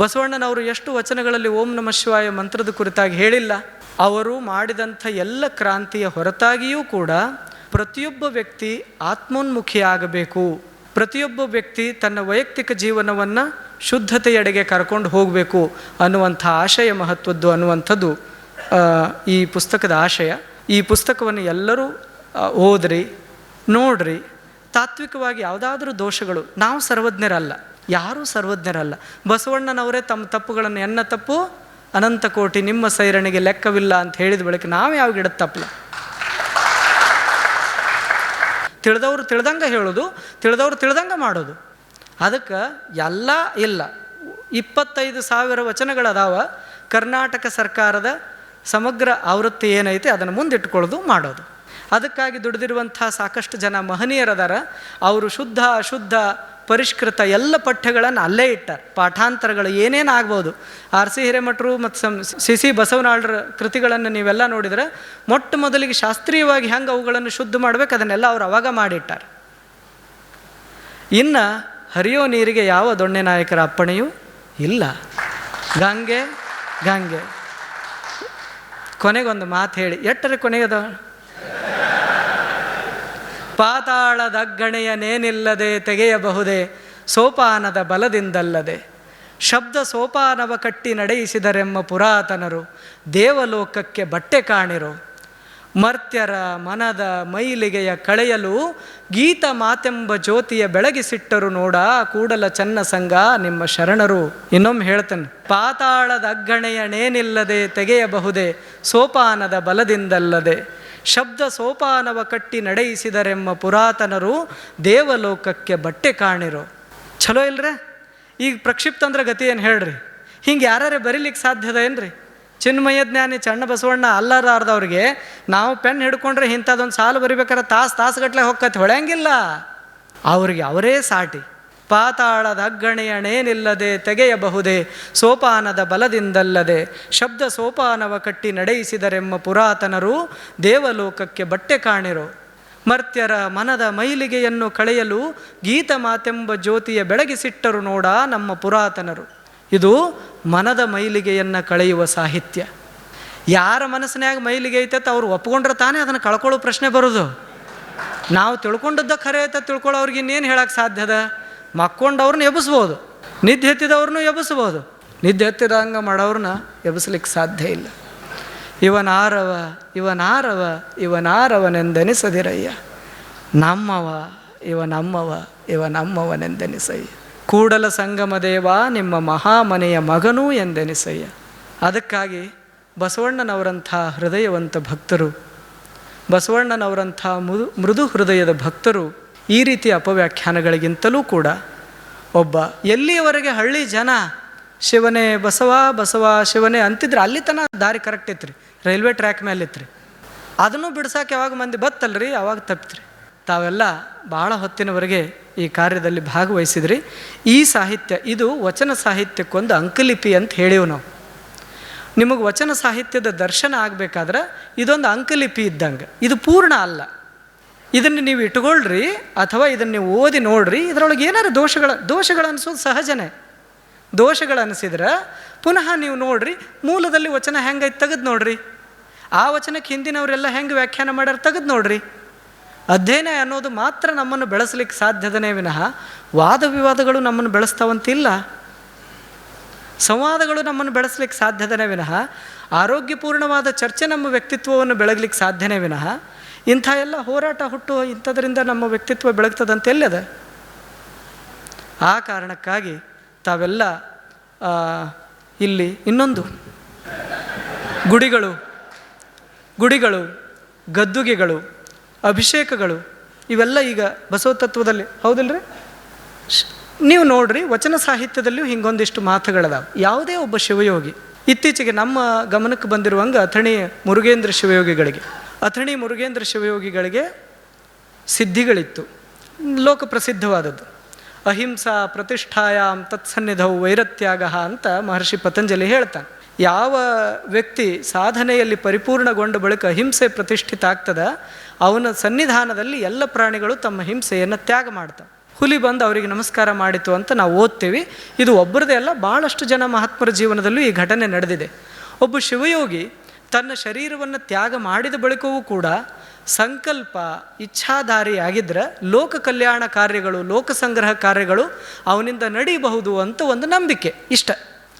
ಬಸವಣ್ಣನವರು ಎಷ್ಟು ವಚನಗಳಲ್ಲಿ ಓಂ ನಮ ಶಿವಾಯ ಮಂತ್ರದ ಕುರಿತಾಗಿ ಹೇಳಿಲ್ಲ. ಅವರು ಮಾಡಿದಂಥ ಎಲ್ಲ ಕ್ರಾಂತಿಯ ಹೊರತಾಗಿಯೂ ಕೂಡ ಪ್ರತಿಯೊಬ್ಬ ವ್ಯಕ್ತಿ ಆತ್ಮೋನ್ಮುಖಿಯಾಗಬೇಕು. ಪ್ರತಿಯೊಬ್ಬ ವ್ಯಕ್ತಿ ತನ್ನ ವೈಯಕ್ತಿಕ ಜೀವನವನ್ನು ಶುದ್ಧತೆಯೆಡೆಗೆ ಕರ್ಕೊಂಡು ಹೋಗಬೇಕು ಅನ್ನುವಂಥ ಆಶಯ ಮಹತ್ವದ್ದು ಅನ್ನುವಂಥದ್ದು ಈ ಪುಸ್ತಕದ ಆಶಯ. ಈ ಪುಸ್ತಕವನ್ನು ಎಲ್ಲರೂ ಓದ್ರಿ. ನೋಡ್ರಿ, ತಾತ್ವಿಕವಾಗಿ ಯಾವುದಾದ್ರೂ ದೋಷಗಳು, ನಾವು ಸರ್ವಜ್ಞರಲ್ಲ, ಯಾರೂ ಸರ್ವಜ್ಞರಲ್ಲ. ಬಸವಣ್ಣನವರೇ ತಮ್ಮ ತಪ್ಪುಗಳನ್ನು, ಎನ್ನ ತಪ್ಪು? ಅನಂತ ಕೋಟಿ ನಿಮ್ಮ ಸೈರಣಿಗೆ ಲೆಕ್ಕವಿಲ್ಲ ಅಂತ ಹೇಳಿದ ಬಳಿಕ ನಾವು ಯಾವ ಗಿಡದ ತಪ್ಪಲ? ತಿಳಿದವರು ತಿಳ್ದಂಗೆ ಹೇಳೋದು, ತಿಳಿದವರು ತಿಳ್ದಂಗೆ ಮಾಡೋದು. ಅದಕ್ಕೆ ಎಲ್ಲ ಇಲ್ಲ. ಇಪ್ಪತ್ತೈದು ಸಾವಿರ ವಚನಗಳದಾವ, ಕರ್ನಾಟಕ ಸರ್ಕಾರದ ಸಮಗ್ರ ಆವೃತ್ತಿ ಏನೈತೆ ಅದನ್ನು ಮುಂದಿಟ್ಕೊಳ್ಳೋದು ಮಾಡೋದು. ಅದಕ್ಕಾಗಿ ದುಡಿದಿರುವಂಥ ಸಾಕಷ್ಟು ಜನ ಮಹನೀಯರದಾರ, ಅವರು ಶುದ್ಧ, ಅಶುದ್ಧ, ಪರಿಷ್ಕೃತ ಎಲ್ಲ ಪಠ್ಯಗಳನ್ನು ಅಲ್ಲೇ ಇಟ್ಟಾರ. ಪಾಠಾಂತರಗಳು ಏನೇನು ಆಗ್ಬೋದು. ಆರ್ ಸಿ ಹಿರೇಮಠರು ಮತ್ತು ಸಂ ಸಿ ಸಿ ಬಸವನಾಳರ ಕೃತಿಗಳನ್ನು ನೀವೆಲ್ಲ ನೋಡಿದರೆ ಮೊಟ್ಟ ಮೊದಲಿಗೆ ಶಾಸ್ತ್ರೀಯವಾಗಿ ಹೆಂಗೆ ಅವುಗಳನ್ನು ಶುದ್ಧ ಮಾಡಬೇಕು ಅದನ್ನೆಲ್ಲ ಅವರು ಅವಾಗ ಮಾಡಿಟ್ಟಾರೆ. ಇನ್ನು ಹರಿಯೋ ನೀರಿಗೆ ಯಾವ ದೊಣ್ಣೆ ನಾಯಕರ ಅಪ್ಪಣೆಯೂ ಇಲ್ಲ. ಗಂಗೆ ಗಂಗೆ. ಕೊನೆಗೊಂದು ಮಾತು ಹೇಳಿ. ಎಟ್ಟರೆ ಕೊನೆಗದ? ಪಾತಾಳದಗ್ಗಣೆಯನೇನಿಲ್ಲದೆ ತೆಗೆಯಬಹುದೇ? ಸೋಪಾನದ ಬಲದಿಂದಲ್ಲದೆ. ಶಬ್ದ ಸೋಪಾನವ ಕಟ್ಟಿ ನಡೆಯಿಸಿದರೆಂಬ ಪುರಾತನರು ದೇವಲೋಕಕ್ಕೆ ಬಟ್ಟೆ ಕಾಣಿರು. ಮರ್ತ್ಯರ ಮನದ ಮೈಲಿಗೆಯ ಕಳೆಯಲು ಗೀತ ಮಾತೆಂಬ ಜ್ಯೋತಿಯ ಬೆಳಗಿಸಿಟ್ಟರು ನೋಡ ಕೂಡಲ ಚನ್ನ ಸಂಘ ನಿಮ್ಮ ಶರಣರು. ಇನ್ನೊಮ್ಮೆ ಹೇಳ್ತೇನೆ. ಪಾತಾಳದ ಅಗ್ಗಣೆಯನೇನಿಲ್ಲದೆ ತೆಗೆಯಬಹುದೇ? ಸೋಪಾನದ ಬಲದಿಂದಲ್ಲದೆ. ಶಬ್ದ ಸೋಪಾನವ ಕಟ್ಟಿ ನಡೆಯಿಸಿದರೆಂಬ ಪುರಾತನರು ದೇವಲೋಕಕ್ಕೆ ಬಟ್ಟೆ ಕಾಣಿರು. ಚಲೋ ಇಲ್ರೇ? ಈಗ ಪ್ರಕ್ಷಿಪ್ತ ಅಂದ್ರೆ ಗತಿ ಏನು ಹೇಳ್ರಿ? ಹಿಂಗೆ ಯಾರೇ ಬರೀಲಿಕ್ಕೆ ಸಾಧ್ಯದ ಏನ್ರಿ? ಚಿನ್ಮಯ ಜ್ಞಾನಿ ಚಣ್ಣ ಬಸವಣ್ಣ ಅಲ್ಲರಾರ್ದವ್ರಿಗೆ ನಾವು ಪೆನ್ ಹಿಡ್ಕೊಂಡ್ರೆ ಇಂಥದ್ದೊಂದು ಸಾಲು ಬರಿಬೇಕಾದ್ರೆ ತಾಸು ತಾಸುಗಟ್ಲೆ ಹೊಕ್ಕತ್ತೆ ಹೊಳೆಯಂಗಿಲ್ಲ. ಅವ್ರಿಗೆ ಅವರೇ ಸಾಟಿ. ಪಾತಾಳದ ಅಗ್ಗಣೆಯಣೇನಿಲ್ಲದೆ ತೆಗೆಯಬಹುದೇ? ಸೋಪಾನದ ಬಲದಿಂದಲ್ಲದೆ ಶಬ್ದ ಸೋಪಾನವ ಕಟ್ಟಿ ನಡೆಯಿಸಿದರೆಂಬ ಪುರಾತನರು ದೇವಲೋಕಕ್ಕೆ ಬಟ್ಟೆ ಕಾಣಿರೋ. ಮರ್ತ್ಯರ ಮನದ ಮೈಲಿಗೆಯನ್ನು ಕಳೆಯಲು ಗೀತ ಮಾತೆಂಬ ಜ್ಯೋತಿಯ ಬೆಳಗಿಸಿಟ್ಟರು ನೋಡ ನಮ್ಮ ಪುರಾತನರು. ಇದು ಮನದ ಮೈಲಿಗೆಯನ್ನು ಕಳೆಯುವ ಸಾಹಿತ್ಯ. ಯಾರ ಮನಸ್ಸಿನಾಗ ಮೈಲಿಗೆ ಐತತ್ ಅವ್ರು ಒಪ್ಕೊಂಡ್ರೆ ತಾನೇ ಅದನ್ನು ಕಳ್ಕೊಳ್ಳೋ ಪ್ರಶ್ನೆ ಬರೋದು. ನಾವು ತಿಳ್ಕೊಂಡದ್ದ ಖರೆ ಐತ ಅವ್ರಿಗೆ ಇನ್ನೇನು ಹೇಳಕ್ಕೆ ಸಾಧ್ಯದ ಮಕ್ಕೊಂಡವ್ರನ್ನ ಎಬ್ಬಿಸ್ಬೋದು. ನಿದ್ದೆ ಎತ್ತಿದವ್ರನ್ನೂ ಎಬ್ಬಿಸ್ಬೋದು. ನಿದ್ದೆ ಎತ್ತಿದಂಗೆ ಮಾಡೋರನ್ನ ಎಬ್ಬಿಸ್ಲಿಕ್ಕೆ ಸಾಧ್ಯ ಇಲ್ಲ. ಇವನಾರವ ಇವನಾರವ ಇವನಾರವನೆಂದೆನಿಸದಿರಯ್ಯ ನಮ್ಮವ ಇವ ನಮ್ಮವ ಇವ ನಮ್ಮವನೆಂದೆನಿಸಯ್ಯ ಕೂಡಲ ಸಂಗಮ ದೇವ ನಿಮ್ಮ ಮಹಾಮನೆಯ ಮಗನೂ ಎಂದೆನಿಸಯ್ಯ. ಅದಕ್ಕಾಗಿ ಬಸವಣ್ಣನವರಂಥ ಹೃದಯವಂತ ಭಕ್ತರು, ಬಸವಣ್ಣನವರಂಥ ಮೃದು ಮೃದು ಹೃದಯದ ಭಕ್ತರು ಈ ರೀತಿಯ ಅಪವ್ಯಾಖ್ಯಾನಗಳಿಗಿಂತಲೂ ಕೂಡ ಒಬ್ಬ ಎಲ್ಲಿಯವರೆಗೆ ಹಳ್ಳಿ ಜನ ಶಿವನೇ ಬಸವ ಬಸವ ಶಿವನೇ ಅಂತಿದ್ರೆ ಅಲ್ಲಿ ತನಕ ದಾರಿ ಕರೆಕ್ಟ್ ಇತ್ತು ರೈಲ್ವೆ ಟ್ರ್ಯಾಕ್ ಮೇಲೆ ಇತ್ತು ರೀ ಅದನ್ನು ಬಿಡ್ಸಕ್ಕೆ ಯಾವಾಗ ಮಂದಿ ಬತ್ತಲ್ರಿ? ಅವಾಗ ತಪ್ಪಿತ್ರಿ ತಾವೆಲ್ಲ ಭಾಳ ಹೊತ್ತಿನವರೆಗೆ ಈ ಕಾರ್ಯದಲ್ಲಿ ಭಾಗವಹಿಸಿದ್ರಿ. ಈ ಸಾಹಿತ್ಯ, ಇದು ವಚನ ಸಾಹಿತ್ಯಕ್ಕೊಂದು ಅಂಕಲಿಪಿ ಅಂತ ಹೇಳೇವು ನಾವು. ನಿಮಗೆ ವಚನ ಸಾಹಿತ್ಯದ ದರ್ಶನ ಆಗಬೇಕಾದ್ರೆ ಇದೊಂದು ಅಂಕಲಿಪಿ ಇದ್ದಂಗೆ. ಇದು ಪೂರ್ಣ ಅಲ್ಲ. ಇದನ್ನು ನೀವು ಇಟ್ಕೊಳ್ರಿ ಅಥವಾ ಇದನ್ನು ನೀವು ಓದಿ ನೋಡ್ರಿ, ಇದರೊಳಗೆ ಏನಾರು ದೋಷಗಳ, ದೋಷಗಳು ಅನಿಸೋದು ಸಹಜನೇ. ದೋಷಗಳು ಅನಿಸಿದ್ರೆ ಪುನಃ ನೀವು ನೋಡ್ರಿ, ಮೂಲದಲ್ಲಿ ವಚನ ಹೆಂಗೈತೆ ತೆಗೆದು ನೋಡ್ರಿ. ಆ ವಚನಕ್ಕೆ ಹಿಂದಿನವರೆಲ್ಲ ಹೆಂಗೆ ವ್ಯಾಖ್ಯಾನ ಮಾಡ್ಯಾರ ತೆಗೆದು ನೋಡ್ರಿ. ಅಧ್ಯಯನ ಅನ್ನೋದು ಮಾತ್ರ ನಮ್ಮನ್ನು ಬೆಳೆಸಲಿಕ್ಕೆ ಸಾಧ್ಯದನೇ ವಿನಃ ವಾದ ವಿವಾದಗಳು ನಮ್ಮನ್ನು ಬೆಳೆಸ್ತಾವಂತಿಲ್ಲ. ಸಂವಾದಗಳು ನಮ್ಮನ್ನು ಬೆಳೆಸಲಿಕ್ಕೆ ಸಾಧ್ಯದನೇ ವಿನಃ, ಆರೋಗ್ಯಪೂರ್ಣವಾದ ಚರ್ಚೆ ನಮ್ಮ ವ್ಯಕ್ತಿತ್ವವನ್ನು ಬೆಳಗಲಿಕ್ಕೆ ಸಾಧ್ಯನೇ ವಿನಃ ಇಂಥ ಎಲ್ಲ ಹೋರಾಟ ಹುಟ್ಟು ಇಂಥದ್ರಿಂದ ನಮ್ಮ ವ್ಯಕ್ತಿತ್ವ ಬೆಳಗ್ತದಂತ ಎಲ್ಲಿದೆ? ಆ ಕಾರಣಕ್ಕಾಗಿ ತಾವೆಲ್ಲ ಇಲ್ಲಿ ಇನ್ನೊಂದು ಗುಡಿಗಳು ಗುಡಿಗಳು, ಗದ್ದುಗೆಗಳು, ಅಭಿಷೇಕಗಳು, ಇವೆಲ್ಲ ಈಗ ಬಸವ ತತ್ವದಲ್ಲಿ ಹೌದಿಲ್ರಿ? ನೀವು ನೋಡ್ರಿ ವಚನ ಸಾಹಿತ್ಯದಲ್ಲಿಯೂ ಹಿಂಗೊಂದಿಷ್ಟು ಮಾತುಗಳದಾವೆ. ಯಾವುದೇ ಒಬ್ಬ ಶಿವಯೋಗಿ ಇತ್ತೀಚೆಗೆ ನಮ್ಮ ಗಮನಕ್ಕೆ ಬಂದಿರುವಂಗೆ ಅಥಣಿ ಮುರುಗೇಂದ್ರ ಶಿವಯೋಗಿಗಳಿಗೆ. ಅಥಣಿ ಮುರುಗೇಂದ್ರ ಶಿವಯೋಗಿಗಳಿಗೆ ಸಿದ್ಧಿಗಳಿತ್ತು. ಲೋಕ ಪ್ರಸಿದ್ಧವಾದದ್ದು. ಅಹಿಂಸಾ ಪ್ರತಿಷ್ಠಾಯಾಮ್ ತತ್ಸನ್ನಿಧವು ವೈರತ್ಯಾಗ ಅಂತ ಮಹರ್ಷಿ ಪತಂಜಲಿ ಹೇಳ್ತಾನೆ. ಯಾವ ವ್ಯಕ್ತಿ ಸಾಧನೆಯಲ್ಲಿ ಪರಿಪೂರ್ಣಗೊಂಡ ಬಳಿಕ ಅಹಿಂಸೆ ಪ್ರತಿಷ್ಠಿತ ಆಗ್ತದ, ಅವನ ಸನ್ನಿಧಾನದಲ್ಲಿ ಎಲ್ಲ ಪ್ರಾಣಿಗಳು ತಮ್ಮ ಹಿಂಸೆಯನ್ನು ತ್ಯಾಗ ಮಾಡ್ತವೆ. ಹುಲಿ ಬಂದು ಅವರಿಗೆ ನಮಸ್ಕಾರ ಮಾಡಿತು ಅಂತ ನಾವು ಓದ್ತೇವೆ. ಇದು ಒಬ್ಬರದೇ ಅಲ್ಲ ಭಾಳಷ್ಟು ಜನ ಮಹಾತ್ಮರ ಜೀವನದಲ್ಲೂ ಈ ಘಟನೆ ನಡೆದಿದೆ. ಒಬ್ಬ ಶಿವಯೋಗಿ ತನ್ನ ಶರೀರವನ್ನು ತ್ಯಾಗ ಮಾಡಿದ ಬಳಿಕವೂ ಕೂಡ ಸಂಕಲ್ಪ ಇಚ್ಛಾಧಾರಿ ಆಗಿದ್ದರೆ ಲೋಕ ಕಲ್ಯಾಣ ಕಾರ್ಯಗಳು, ಲೋಕ ಸಂಗ್ರಹ ಕಾರ್ಯಗಳು ಅವನಿಂದ ನಡೀಬಹುದು ಅಂತ ಒಂದು ನಂಬಿಕೆ ಇಷ್ಟ.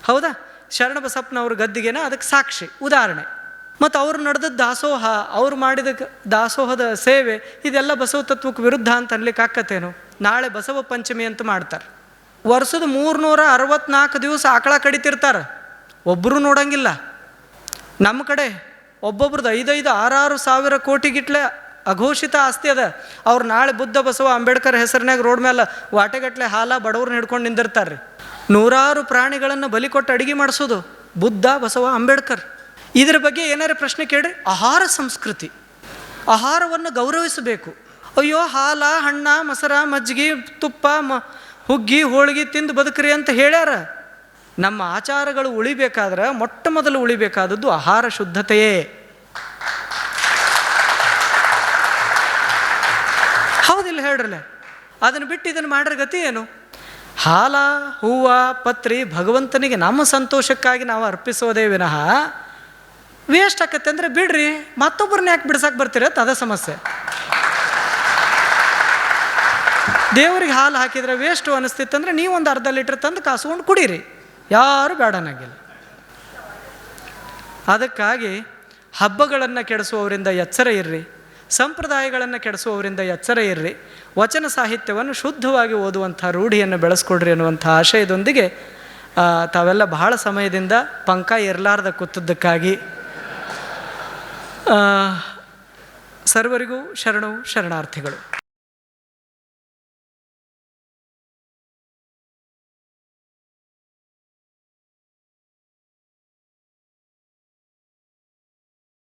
ಹೌದಾ? ಶರಣಬಸಪ್ಪನವ್ರ ಗದ್ದಿಗೆನ ಅದಕ್ಕೆ ಸಾಕ್ಷಿ, ಉದಾಹರಣೆ. ಮತ್ತು ಅವ್ರು ನಡೆದ ದಾಸೋಹ, ಅವ್ರು ಮಾಡಿದ ದಾಸೋಹದ ಸೇವೆ ಇದೆಲ್ಲ ಬಸವ ತತ್ವಕ್ಕೆ ವಿರುದ್ಧ ಅಂತ ಅನ್ಲಿಕ್ಕೆ ಆಕತ್ತೇನು? ನಾಳೆ ಬಸವ ಪಂಚಮಿ ಅಂತ ಮಾಡ್ತಾರೆ. ವರ್ಷದ ಮೂರ್ನೂರ ಅರವತ್ನಾಲ್ಕು ದಿವಸ ಆಕಳ ಕಡಿತಿರ್ತಾರೆ. ಒಬ್ಬರು ನೋಡಂಗಿಲ್ಲ. ನಮ್ಮ ಕಡೆ ಒಬ್ಬೊಬ್ರದ್ದು ಐದೈದು ಆರಾರು ಸಾವಿರ ಕೋಟಿಗಿಟ್ಲೆ ಅಘೋಷಿತ ಆಸ್ತಿ ಅದ. ಅವ್ರು ನಾಳೆ ಬುದ್ಧ ಬಸವ ಅಂಬೇಡ್ಕರ್ ಹೆಸರಿನಾಗ ರೋಡ್ ಮೇಲೆ ವಾಟೆಗಟ್ಲೆ ಹಾಲ ಬಡವ್ರನ್ನ ಹಿಡ್ಕೊಂಡು ನಿಂದಿರ್ತಾರೆ ನೂರಾರು ಪ್ರಾಣಿಗಳನ್ನು ಬಲಿ ಕೊಟ್ಟು ಅಡಿಗೆ ಮಾಡಿಸೋದು ಬುದ್ಧ ಬಸವ ಅಂಬೇಡ್ಕರ್. ಇದ್ರ ಬಗ್ಗೆ ಏನಾರು ಪ್ರಶ್ನೆ ಕೇಳಿ ಆಹಾರ ಸಂಸ್ಕೃತಿ. ಆಹಾರವನ್ನು ಗೌರವಿಸಬೇಕು. ಅಯ್ಯೋ, ಹಾಲ, ಹಣ್ಣ, ಮೊಸರ, ಮಜ್ಜಿಗೆ, ತುಪ್ಪ, ಮ, ಹುಗ್ಗಿ, ಹೋಳಿಗೆ ತಿಂದು ಬದುಕ್ರಿ ಅಂತ ಹೇಳ್ಯಾರ. ನಮ್ಮ ಆಚಾರಗಳು ಉಳಿಬೇಕಾದ್ರೆ ಮೊಟ್ಟ ಮೊದಲು ಉಳಿಬೇಕಾದದ್ದು ಆಹಾರ ಶುದ್ಧತೆಯೇ. ಹೌದಿಲ್ಲ ಹೇಳ್ರಲ್ಲ ಅದನ್ನು ಬಿಟ್ಟು ಇದನ್ನು ಮಾಡ್ರ ಗತಿ ಏನು? ಹಾಲ, ಹೂವ, ಪತ್ರಿ, ಭಗವಂತನಿಗೆ ನಮ್ಮ ಸಂತೋಷಕ್ಕಾಗಿ ನಾವು ಅರ್ಪಿಸೋದೇ ವಿನಃ ವೇಸ್ಟ್ ಆಕತ್ತೆ ಅಂದರೆ ಬಿಡ್ರಿ, ಮತ್ತೊಬ್ಬರನ್ನ ಯಾಕೆ ಬಿಡ್ಸಕ್ಕೆ ಬರ್ತೀರ ಅದ ಸಮಸ್ಯೆ. ದೇವರಿಗೆ ಹಾಲು ಹಾಕಿದ್ರೆ ವೇಸ್ಟು ಅನಿಸ್ತಿತ್ತಂದ್ರೆ ನೀವು ಒಂದು ಅರ್ಧ ಲೀಟ್ರ್ ತಂದು ಕಾಸ್ಕೊಂಡು ಕುಡೀರಿ. ಯಾರು ಬೇಡನಾಗಿಲ್ಲ ಅದಕ್ಕಾಗಿ ಹಬ್ಬಗಳನ್ನು ಕೆಡಿಸುವವರಿಂದ ಎಚ್ಚರ ಇರ್ರಿ, ಸಂಪ್ರದಾಯಗಳನ್ನು ಕೆಡಿಸುವವರಿಂದ ಎಚ್ಚರ ಇರ್ರಿ, ವಚನ ಸಾಹಿತ್ಯವನ್ನು ಶುದ್ಧವಾಗಿ ಓದುವಂಥ ರೂಢಿಯನ್ನು ಬೆಳೆಸ್ಕೊಡ್ರಿ ಅನ್ನುವಂಥ ಆಶಯದೊಂದಿಗೆ ತಾವೆಲ್ಲ ಬಹಳ ಸಮಯದಿಂದ ಪಂಕ ಇರಲಾರ್ದ ಕೂತದ್ದಕ್ಕಾಗಿ ಸರ್ವರಿಗೂ ಶರಣವು ಶರಣಾರ್ಥಿಗಳು.